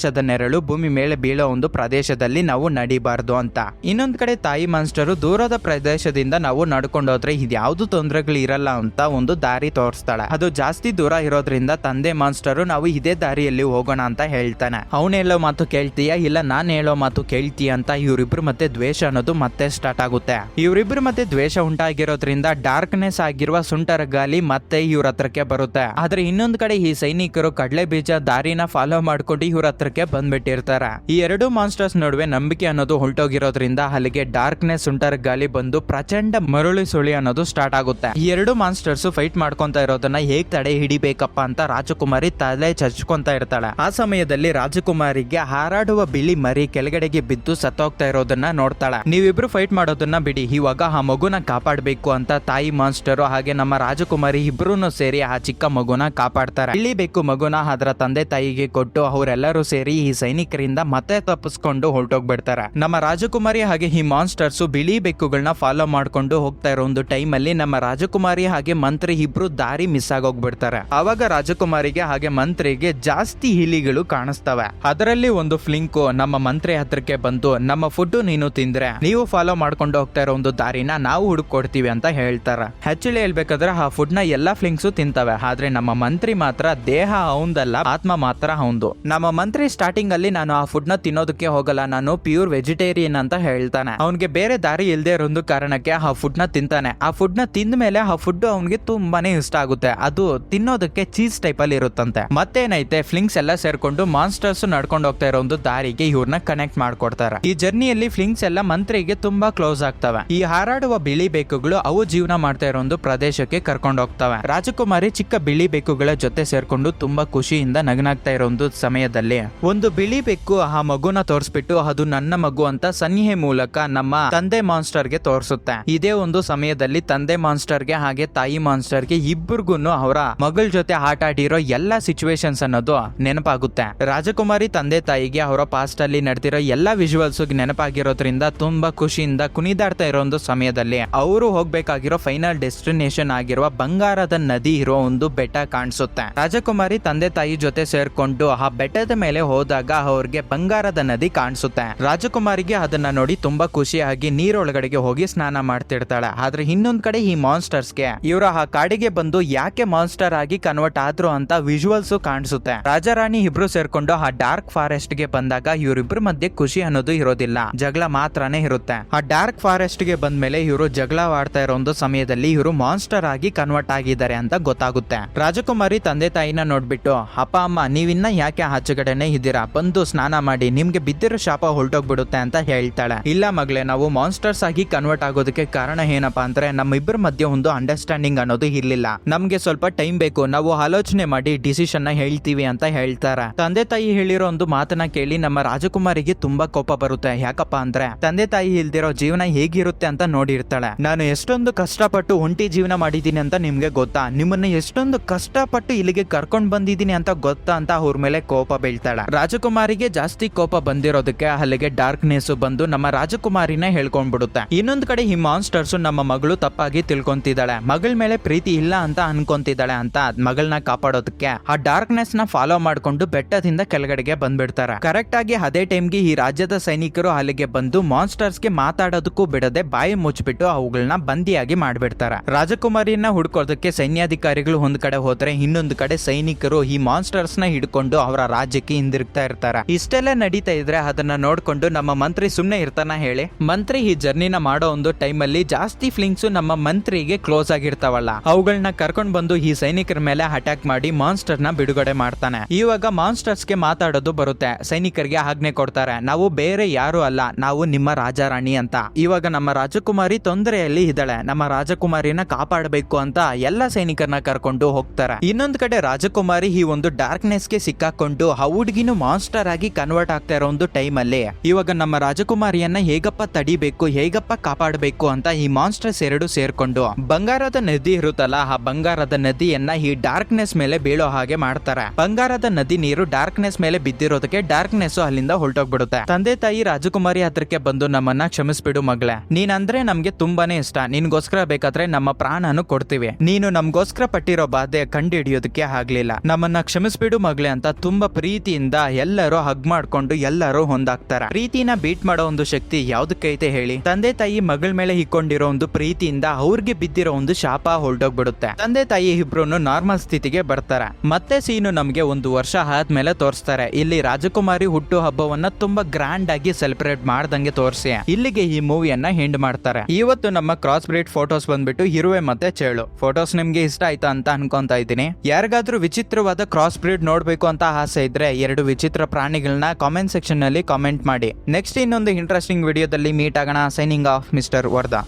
ಆಕಾಶದ ನೆರಳು ಭೂಮಿ ಮೇಲೆ ಬೀಳೋ ಒಂದು ಪ್ರದೇಶದಲ್ಲಿ ನಾವು ನಡಿಬಾರ್ದು ಅಂತ. ಇನ್ನೊಂದ್ ಕಡೆ ತಾಯಿ ಮಾನ್ಸ್ಟರು ದೂರದ ಪ್ರದೇಶದಿಂದ ನಾವು ನಡ್ಕೊಂಡು ಹೋದ್ರೆ ಇದ್ಯಾವ್ದು ತೊಂದರೆಗಳು ಇರಲ್ಲ ಅಂತ ಒಂದು ದಾರಿ ತೋರಿಸ್ತಾಳೆ. ಅದು ಜಾಸ್ತಿ ದೂರ ಇರೋದ್ರಿಂದ ತಂದೆ ಮಾನ್ಸ್ಟರು ನಾವು ಇದೇ ದಾರಿಯಲ್ಲಿ ಹೋಗೋಣ ಅಂತ ಹೇಳ್ತಾನೆ. ಅವನ ಹೇಳೋ ಮಾತು ಕೇಳ್ತೀಯಾ? ಇಲ್ಲ, ನಾನ್ ಹೇಳೋ ಮಾತು ಕೇಳ್ತೀಯ? ಅಂತ ಇವ್ರಿಬ್ರು ಮತ್ತೆ ದ್ವೇಷ ಅನ್ನೋದು ಮತ್ತೆ ಸ್ಟಾರ್ಟ್ ಆಗುತ್ತೆ. ಇವ್ರಿಬ್ರು ಮತ್ತೆ ದ್ವೇಷ ಉಂಟಾಗಿರೋದ್ರಿಂದ ಡಾರ್ಕ್ನೆಸ್ ಆಗಿರುವ ಸುಂಟರ ಗಾಲಿ ಮತ್ತೆ ಇವ್ರ ಹತ್ರಕ್ಕೆ ಬರುತ್ತೆ. ಆದ್ರೆ ಇನ್ನೊಂದ್ ಕಡೆ ಈ ಸೈನಿಕರು ಕಡಲೆ ಬೀಜ ದಾರಿನ ಫಾಲೋ ಮಾಡ್ಕೊಂಡು ಇವ್ರ ಹತ್ರಕ್ಕೆ ಬಂದ್ಬಿಟ್ಟಿರ್ತಾರೆ. ಈ ಎರಡು ಮಾನ್ಸ್ಟರ್ಸ್ ನಡುವೆ ನಂಬಿಕೆ ಅನ್ನೋದು ಹೊಲ್ಟೋಗಿರೋದ್ರಿಂದ ಅಲ್ಲಿಗೆ ಡಾರ್ಕ್ನೆಸ್ ಸುಂಟರ್ ಗಾಲಿ ಬಂದು ಪ್ರಚಂಡ ಮರುಳಿ ಸುಳಿ ಅನ್ನೋದು ಸ್ಟಾರ್ಟ್ ಆಗುತ್ತೆ. ಈ ಎರಡು ಮಾನ್ಸ್ಟರ್ಸ್ ಫೈಟ್ ಮಾಡ್ಕೊಂತ ಇರೋದನ್ನ ಹೇಗ್ ತಡೆ ಹಿಡಿಬೇಕಪ್ಪ ಅಂತ ರಾಜಕುಮಾರಿ ತಲೆ ಚಚ್ಕೊಂತ ಇರ್ತಾಳೆ. ಆ ಸಮಯದಲ್ಲಿ ರಾಜಕುಮಾರಿಗೆ ಹಾರಾಡುವ ಬಿಳಿ ಮರಿ ಕೆಳಗಡೆಗೆ ಬಿದ್ದು ಸತ್ತೋಗ್ತಾ ಇರೋದನ್ನ ನೋಡ್ತಾಳೆ. ನೀವಿಬ್ರು ಫೈಟ್ ಮಾಡೋದನ್ನ ಬಿಡಿ, ಇವಾಗ ಆ ಮಗುನ ಕಾಪಾಡಬೇಕು ಅಂತ ತಾಯಿ ಮಾನ್ಸ್ಟರ್ ಹಾಗೆ ನಮ್ಮ ರಾಜಕುಮಾರಿ ಇಬ್ರು ಸೇರಿ ಆ ಚಿಕ್ಕ ಮಗುನ ಕಾಪಾಡ್ತಾರೆ. ಇಳಿಬೇಕು ಮಗುನ ಅದರ ತಂದೆ ತಾಯಿಗೆ ಕೊಟ್ಟು ಅವರೆಲ್ಲರೂ ಸೇರಿ ಮಂತ್ರಿ ಈ ಸೈನಿಕರಿಂದ ಮತ್ತೆ ತಪ್ಪಿಸ್ಕೊಂಡು ಹೊರಟೋಗ್ಬಿಡ್ತಾರೆ. ನಮ್ಮ ರಾಜಕುಮಾರಿ ಹಾಗೆ ಈ ಮಾನ್ಸ್ಟರ್ಸ್ ಬಿಳಿ ಬೆಕ್ಕುಗಳನ್ನ ಫಾಲೋ ಮಾಡ್ಕೊಂಡು ಹೋಗ್ತಾ ಇರೋ ಒಂದು ಟೈಮ್ ಅಲ್ಲಿ ನಮ್ಮ ರಾಜಕುಮಾರಿ ಹಾಗೆ ಮಂತ್ರಿ ಇಬ್ರು ದಾರಿ ಮಿಸ್ ಆಗೋಗ್ಬಿಡ್ತಾರೆ. ಅವಾಗ ರಾಜಕುಮಾರಿಗೆ ಹಾಗೆ ಮಂತ್ರಿಗೆ ಜಾಸ್ತಿ ಹಿಲಿಗಳು ಕಾಣಿಸ್ತವೆ. ಅದರಲ್ಲಿ ಒಂದು ಫ್ಲಿಂಕು ನಮ್ಮ ಮಂತ್ರಿ ಹತ್ರಕ್ಕೆ ಬಂದು, ನಮ್ಮ ಫುಡ್ ನೀನು ತಿಂದ್ರೆ, ನೀವು ಫಾಲೋ ಮಾಡ್ಕೊಂಡು ಹೋಗ್ತಾ ಇರೋ ಒಂದು ದಾರಿನ ನಾವು ಹುಡುಕೊಡ್ತೀವಿ ಅಂತ ಹೇಳ್ತಾರೆ. ಆಕ್ಚುಲಿ ಹೇಳ್ಬೇಕಾದ್ರೆ ಆ ಫುಡ್ನ ಎಲ್ಲಾ ಫ್ಲಿಂಕ್ಸು ತಿಂತವೆ. ಆದ್ರೆ ನಮ್ಮ ಮಂತ್ರಿ ಮಾತ್ರ ದೇಹ ಅವಂದಲ್ಲ ಆತ್ಮ ಮಾತ್ರ ಅವಂದು ನಮ್ಮ ಮಂತ್ರಿ ಸ್ಟಾರ್ಟಿಂಗ್ ಅಲ್ಲಿ ನಾನು ಆ ಫುಡ್ನ ತಿನ್ನೋದಕ್ಕೆ ಹೋಗಲ್ಲ. ನಾನು ಪ್ಯೂರ್ ವೆಜಿಟೇರಿಯನ್ ಅಂತ ಹೇಳ್ತಾನೆ. ಅವನಿಗೆ ಬೇರೆ ದಾರಿ ಇಲ್ಲದೆ ಇರೋ ಕಾರಣಕ್ಕೆ ಆ ಫುಡ್ನ ತಿಂತಾನೆ. ಆ ಫುಡ್ನ ತಿಂದ ಮೇಲೆ ಆ ಫುಡ್ ಅವನಿಗೆ ತುಂಬಾನೇ ಇಷ್ಟ ಆಗುತ್ತೆ. ಅದು ತಿನ್ನೋದಕ್ಕೆ ಚೀಸ್ ಟೈಪ್ ಅಲ್ಲಿ ಇರುತ್ತಂತೆ. ಮತ್ತೇನೈತೆ? ಫ್ಲಿಂಗ್ಸ್ ಎಲ್ಲ ಸೇರ್ಕೊಂಡು ಮಾನ್ಸ್ಟರ್ಸ್ ನಡ್ಕೊಂಡು ಹೋಗ್ತಾ ಇರೋ ಒಂದು ದಾರಿಗೆ ಇವ್ರನ್ನ ಕನೆಕ್ಟ್ ಮಾಡ್ಕೊಡ್ತಾರೆ. ಈ ಜರ್ನಿಯಲ್ಲಿ ಫ್ಲಿಂಗ್ಸ್ ಎಲ್ಲ ಮಂತ್ರಿಗೆ ತುಂಬಾ ಕ್ಲೋಸ್ ಆಗ್ತವೆ. ಈ ಹಾರಾಡುವ ಬಿಳಿ ಬೇಕುಗಳು ಅವು ಜೀವನ ಮಾಡ್ತಾ ಇರೋ ಒಂದು ಪ್ರದೇಶಕ್ಕೆ ಕರ್ಕೊಂಡು ಹೋಗ್ತವೆ. ರಾಜಕುಮಾರಿ ಚಿಕ್ಕ ಬಿಳಿ ಬೇಕುಗಳ ಜೊತೆ ಸೇರ್ಕೊಂಡು ತುಂಬಾ ಖುಷಿಯಿಂದ ನಗನಾಗ್ತಾ ಇರೋ ಒಂದು ಸಮಯದಲ್ಲಿ ಒಂದು ಬಿಳಿ ಬೆಕ್ಕು ಆ ಮಗುನ ತೋರಿಸ್ಬಿಟ್ಟು ಅದು ನನ್ನ ಮಗು ಅಂತ ಸನ್ನಿಹೆ ಮೂಲಕ ನಮ್ಮ ತಂದೆ ಮಾನ್ಸ್ಟರ್ಗೆ ತೋರಿಸುತ್ತೆ. ಇದೇ ಒಂದು ಸಮಯದಲ್ಲಿ ತಂದೆ ಮಾನ್ಸ್ಟರ್ಗೆ ಹಾಗೆ ತಾಯಿ ಮಾನ್ಸ್ಟರ್ಗೆ ಇಬ್ಬರಿಗೂ ಅವರ ಮಗಳ ಜೊತೆ ಆಟ ಆಡಿರೋ ಎಲ್ಲಾ ಸಿಚುವೇಶನ್ಸ್ ಅನ್ನೋದು ನೆನಪಾಗುತ್ತೆ. ರಾಜಕುಮಾರಿ ತಂದೆ ತಾಯಿಗೆ ಅವರ ಪಾಸ್ಟ್ ಅಲ್ಲಿ ನಡೆದಿರೋ ಎಲ್ಲಾ ವಿಜುವಲ್ಸ್ ನೆನಪಾಗಿರೋದ್ರಿಂದ ತುಂಬಾ ಖುಷಿಯಿಂದ ಕುಣಿದಾಡ್ತಾ ಇರೋ ಒಂದು ಸಮಯದಲ್ಲಿ ಅವರು ಹೋಗ್ಬೇಕಾಗಿರೋ ಫೈನಲ್ ಡೆಸ್ಟಿನೇಷನ್ ಆಗಿರುವ ಬಂಗಾರದ ನದಿ ಇರೋ ಒಂದು ಬೆಟ್ಟ ಕಾಣಿಸುತ್ತೆ. ರಾಜಕುಮಾರಿ ತಂದೆ ತಾಯಿ ಜೊತೆ ಸೇರ್ಕೊಂಡು ಆ ಬೆಟ್ಟದ ಮೇಲೆ ಹೋದಾಗ ಅವ್ರಿಗೆ ಬಂಗಾರದ ನದಿ ಕಾಣಿಸುತ್ತೆ. ರಾಜಕುಮಾರಿಗೆ ಅದನ್ನ ನೋಡಿ ತುಂಬಾ ಖುಷಿಯಾಗಿ ನೀರೊಳಗಡೆಗೆ ಹೋಗಿ ಸ್ನಾನ ಮಾಡ್ತಿರ್ತಾಳೆ. ಆದ್ರೆ ಇನ್ನೊಂದ್ ಕಡೆ ಈ ಮಾನ್ಸ್ಟರ್ಸ್ಗೆ ಇವರ ಆ ಕಾಡಿಗೆ ಬಂದು ಯಾಕೆ ಮಾನ್ಸ್ಟರ್ ಆಗಿ ಕನ್ವರ್ಟ್ ಆದ್ರು ಅಂತ ವಿಜುವಲ್ಸ್ ಕಾಣಿಸುತ್ತೆ. ರಾಜಾರಾಣಿ ಇಬ್ರು ಸೇರ್ಕೊಂಡು ಆ ಡಾರ್ಕ್ ಫಾರೆಸ್ಟ್ಗೆ ಬಂದಾಗ ಇವರಿಬ್ರ ಮಧ್ಯೆ ಖುಷಿ ಅನ್ನೋದು ಇರೋದಿಲ್ಲ. ಜಗಳ ಮಾತ್ರನೇ ಇರುತ್ತೆ. ಆ ಡಾರ್ಕ್ ಫಾರೆಸ್ಟ್ಗೆ ಬಂದ ಮೇಲೆ ಇವರು ಜಗಳ ಆಡ್ತಾ ಇರೋ ಒಂದು ಸಮಯದಲ್ಲಿ ಇವರು ಮಾನ್ಸ್ಟರ್ ಆಗಿ ಕನ್ವರ್ಟ್ ಆಗಿದ್ದಾರೆ ಅಂತ ಗೊತ್ತಾಗುತ್ತೆ. ರಾಜಕುಮಾರಿ ತಂದೆ ತಾಯಿನ ನೋಡ್ಬಿಟ್ಟು, ಅಪ್ಪ, ಅಮ್ಮ, ನೀವಿನ್ನ ಯಾಕೆ ಆಚೆಗಡೆನೆ ಇದ್ದೀರಾ ಬಂದು ಸ್ನಾನ ಮಾಡಿ, ನಿಮ್ಗೆ ಬಿದ್ದಿರೋ ಶಾಪ ಹೊರಟೋಗ್ಬಿಡುತ್ತೆ ಅಂತ ಹೇಳ್ತಾಳೆ. ಇಲ್ಲ ಮಗಳೇ, ನಾವು ಮಾನ್ಸ್ಟರ್ಸ್ ಆಗಿ ಕನ್ವರ್ಟ್ ಆಗೋದಕ್ಕೆ ಕಾರಣ ಏನಪ್ಪಾ ಅಂದ್ರೆ, ನಮ್ಮಿಬ್ಬರ ಮಧ್ಯೆ ಒಂದು ಅಂಡರ್ಸ್ಟ್ಯಾಂಡಿಂಗ್ ಅನ್ನೋದು ಇರ್ಲಿಲ್ಲ. ನಮ್ಗೆ ಸ್ವಲ್ಪ ಟೈಮ್ ಬೇಕು, ನಾವು ಆಲೋಚನೆ ಮಾಡಿ ಡಿಸಿಷನ್ನ ಹೇಳ್ತೀವಿ ಅಂತ ಹೇಳ್ತಾರೆ. ತಂದೆ ತಾಯಿ ಹೇಳಿರೋ ಒಂದು ಮಾತನ್ನ ಕೇಳಿ ನಮ್ಮ ರಾಜಕುಮಾರಿಗೆ ತುಂಬಾ ಕೋಪ ಬರುತ್ತೆ. ಯಾಕಪ್ಪ ಅಂದ್ರೆ, ತಂದೆ ತಾಯಿ ಇಲ್ದಿರೋ ಜೀವನ ಹೇಗಿರುತ್ತೆ ಅಂತ ನೋಡಿರ್ತಾಳೆ. ನಾನು ಎಷ್ಟೊಂದು ಕಷ್ಟಪಟ್ಟು ಒಂಟಿ ಜೀವನ ಮಾಡಿದೀನಿ ಅಂತ ನಿಮ್ಗೆ ಗೊತ್ತಾ? ನಿಮ್ಮನ್ನ ಎಷ್ಟೊಂದು ಕಷ್ಟಪಟ್ಟು ಇಲ್ಲಿಗೆ ಕರ್ಕೊಂಡ್ ಬಂದಿದ್ದೀನಿ ಅಂತ ಗೊತ್ತಾ ಅಂತ ಅವ್ರ ಮೇಲೆ ಕೋಪ ಬೀಳ್ತಾಳೆ. ರಾಜಕುಮಾರಿಗೆ ಜಾಸ್ತಿ ಕೋಪ ಬಂದಿರೋದಕ್ಕೆ ಅಲ್ಲಿಗೆ ಡಾರ್ಕ್ನೆಸ್ ಬಂದು ನಮ್ಮ ರಾಜಕುಮಾರಿನ ಹೇಳ್ಕೊಂಡ್ಬಿಡುತ್ತೆ. ಇನ್ನೊಂದ್ ಕಡೆ ಈ ಮಾನ್ಸ್ಟರ್ಸ್ ನಮ್ಮ ಮಗಳು ತಪ್ಪಾಗಿ ತಿಳ್ಕೊಂತಿದ್ದಾಳೆ. ಮಗಳ ಮೇಲೆ ಪ್ರೀತಿ ಇಲ್ಲ ಅಂತ ಅನ್ಕೊಂತಿದ್ದಾಳೆ ಅಂತ ಮಗಳನ್ನ ಕಾಪಾಡೋದಕ್ಕೆ. ಆ ಡಾರ್ಕ್ನೆಸ್ನ ಫಾಲೋ ಮಾಡ್ಕೊಂಡು ಬೆಟ್ಟದಿಂದ ಕೆಳಗಡೆಗೆ ಬಂದ್ಬಿಡ್ತಾರೆ. ಕರೆಕ್ಟ್ ಆಗಿ ಅದೇ ಟೈಮ್ಗೆ ಈ ರಾಜ್ಯದ ಸೈನಿಕರು ಅಲ್ಲಿಗೆ ಬಂದು ಮಾನ್ಸ್ಟರ್ಸ್ಗೆ ಮಾತಾಡೋದಕ್ಕೂ ಬಿಡದೆ ಬಾಯಿ ಮುಚ್ಚಿಬಿಟ್ಟು ಅವುಗಳನ್ನ ಬಂದಿಯಾಗಿ ಮಾಡ್ಬಿಡ್ತಾರೆ. ರಾಜಕುಮಾರಿಯನ್ನ ಹುಡ್ಕೋದಕ್ಕೆ ಸೈನ್ಯಾಧಿಕಾರಿಗಳು ಒಂದ್ ಕಡೆ ಹೋದ್ರೆ ಇನ್ನೊಂದು ಕಡೆ ಸೈನಿಕರು ಈ ಮಾನ್ಸ್ಟರ್ಸ್ನ ಹಿಡ್ಕೊಂಡು ಅವರ ರಾಜ್ಯಕ್ಕೆ ಹಿಂದಿರುಗ್ತಾ ಇರ್ತಾರ. ಇಷ್ಟೆಲ್ಲ ನಡೀತಾ ಇದ್ರೆ ಅದನ್ನ ನೋಡ್ಕೊಂಡು ನಮ್ಮ ಮಂತ್ರಿ ಸುಮ್ನೆ ಇರ್ತಾನ ಹೇಳಿ? ಮಂತ್ರಿ ಈ ಜರ್ನಿನ ಮಾಡೋ ಒಂದು ಟೈಮ್ ಅಲ್ಲಿ ಜಾಸ್ತಿ ಫ್ಲಿಂಗ್ಸ್ ನಮ್ಮ ಮಂತ್ರಿಗೆ ಕ್ಲೋಸ್ ಆಗಿರ್ತಾವಲ್ಲ. ಅವುಗಳನ್ನ ಕರ್ಕೊಂಡ್ ಬಂದು ಈ ಸೈನಿಕರ ಮೇಲೆ ಅಟ್ಯಾಕ್ ಮಾಡಿ ಮಾನ್ಸ್ಟರ್ನ ಬಿಡುಗಡೆ ಮಾಡ್ತಾನೆ. ಇವಾಗ ಮಾನ್ಸ್ಟರ್ಸ್ಗೆ ಮಾತಾಡೋದು ಬರುತ್ತೆ. ಸೈನಿಕರಿಗೆ ಆಜ್ಞೆ ಕೊಡ್ತಾರೆ. ನಾವು ಬೇರೆ ಯಾರು ಅಲ್ಲ, ನಾವು ನಿಮ್ಮ ರಾಜಾರಾಣಿ ಅಂತ. ಇವಾಗ ನಮ್ಮ ರಾಜಕುಮಾರಿ ತೊಂದರೆಯಲ್ಲಿ ಇದ್ದಾಳೆ. ನಮ್ಮ ರಾಜಕುಮಾರಿನ ಕಾಪಾಡಬೇಕು ಅಂತ ಎಲ್ಲ ಸೈನಿಕರನ್ನ ಕರ್ಕೊಂಡು ಹೋಗ್ತಾರೆ. ಇನ್ನೊಂದ್ ಕಡೆ ರಾಜಕುಮಾರಿ ಈ ಒಂದು ಡಾರ್ಕ್ನೆಸ್ಗೆ ಸಿಕ್ಕಾಕೊಂಡು ಆ ಹುಡುಗಿನೂ ಮಾನ್ಸ್ಟರ್ ಆಗಿ ಕನ್ವರ್ಟ್ ಆಗ್ತಾ ಇರೋ ಒಂದು ಟೈಮ್ ಅಲ್ಲಿ. ಇವಾಗ ನಮ್ಮ ರಾಜಕುಮಾರಿಯನ್ನ ಹೇಗಪ್ಪ ತಡಿಬೇಕು, ಹೇಗಪ್ಪ ಕಾಪಾಡಬೇಕು ಅಂತ ಈ ಮಾನ್ಸ್ಟರ್ಸ್ ಎರಡು ಸೇರ್ಕೊಂಡು, ಬಂಗಾರದ ನದಿ ಇರುತ್ತಲ್ಲ, ಆ ಬಂಗಾರದ ನದಿಯನ್ನ ಈ ಡಾರ್ಕ್ನೆಸ್ ಮೇಲೆ ಬೀಳೋ ಹಾಗೆ ಮಾಡ್ತಾರೆ. ಬಂಗಾರದ ನದಿ ನೀರು ಡಾರ್ಕ್ನೆಸ್ ಮೇಲೆ ಬಿದ್ದಿರೋದಕ್ಕೆ ಡಾರ್ಕ್ನೆಸ್ ಅಲ್ಲಿಂದ ಹೊರಟೋಗ್ಬಿಡುತ್ತೆ. ತಂದೆ ತಾಯಿ ರಾಜಕುಮಾರಿ ಹತ್ರಕ್ಕೆ ಬಂದು ನಮ್ಮನ್ನ ಕ್ಷಮಿಸ್ಬಿಡು ಮಗಳೇ. ನೀನಂದ್ರೆ ನಮ್ಗೆ ತುಂಬಾನೇ ಇಷ್ಟ. ನಿನ್ಗೋಸ್ಕರ ಬೇಕಾದ್ರೆ ನಮ್ಮ ಪ್ರಾಣನು ಕೊಡ್ತೀವಿ. ನೀನು ನಮ್ಗೋಸ್ಕರ ಪಟ್ಟಿರೋ ಬಾಧೆ ಕಂಡು ಹಿಡಿಯೋದಕ್ಕೆ ಆಗ್ಲಿಲ್ಲ. ನಮ್ಮನ್ನ ಕ್ಷಮಿಸ್ಬಿಡು ಮಗಳೇ ಅಂತ ತುಂಬಾ ಪ್ರೀತಿಯಿಂದ ಎಲ್ಲರೂ ಹಗ್ ಮಾಡ್ಕೊಂಡು ಎಲ್ಲರೂ ಹೊಂದಾಗ್ತಾರ. ಪ್ರೀತಿನ ಬೀಟ್ ಮಾಡೋ ಒಂದು ಶಕ್ತಿ ಯಾವ್ದಕ್ಕೈತೆ ಹೇಳಿ? ತಂದೆ ತಾಯಿ ಮಗಳ ಮೇಲೆ ಹಿಕ್ಕೊಂಡಿರೋ ಒಂದು ಪ್ರೀತಿಯಿಂದ ಅವ್ರಿಗೆ ಬಿದ್ದಿರೋ ಒಂದು ಶಾಪ ಹೊಲ್ಡೋಗ್ಬಿಡುತ್ತೆ ತಂದೆ ತಾಯಿ ಇಬ್ರು ನಾರ್ಮಲ್ ಸ್ಥಿತಿಗೆ ಬರ್ತಾರೆ. ಮತ್ತೆ ಸೀನು ನಮ್ಗೆ ಒಂದು ವರ್ಷ ಆದ್ಮೇಲೆ ತೋರಿಸ್ತಾರೆ. ಇಲ್ಲಿ ರಾಜಕುಮಾರಿ ಹುಟ್ಟು ಹಬ್ಬವನ್ನ ತುಂಬಾ ಗ್ರ್ಯಾಂಡ್ ಆಗಿ ಸೆಲೆಬ್ರೇಟ್ ಮಾಡ್ದಂಗೆ ತೋರಿಸಿ. ಇಲ್ಲಿಗೆ ಈ ಮೂವಿಯನ್ನ ಹಿಂಡ್ ಮಾಡ್ತಾರೆ. ಇವತ್ತು ನಮ್ಮ ಕ್ರಾಸ್ ಬ್ರೀಡ್ ಫೋಟೋಸ್ ಬಂದ್ಬಿಟ್ಟು ಇರುವೆ ಮತ್ತೆ ಚೇಳು. ಫೋಟೋಸ್ ನಿಮ್ಗೆ ಇಷ್ಟ ಆಯ್ತಾ ಅಂತ ಅನ್ಕೊಂತ ಇದ್ದೀನಿ. ಯಾರಿಗಾದ್ರೂ ವಿಚಿತ್ರವಾದ ಕ್ರಾಸ್ ಬ್ರೀಡ್ ನೋಡ್ಬೇಕು ಅಂತ ಆಸೆ ಇದ್ರೆ ಎರಡು ವಿಚಿತ್ರ ಪ್ರಾಣಿಗಳನ್ನ ಕಾಮೆಂಟ್ ಸೆಕ್ಷನ್ನಲ್ಲಿ ಕಾಮೆಂಟ್ ಮಾಡಿ. ನೆಕ್ಸ್ಟ್ ಇನ್ನೊಂದು ಇಂಟ್ರೆಸ್ಟಿಂಗ್ ವಿಡಿಯೋದಲ್ಲಿ ಮೀಟ್ ಆಗೋಣ. Signing off mister Vardha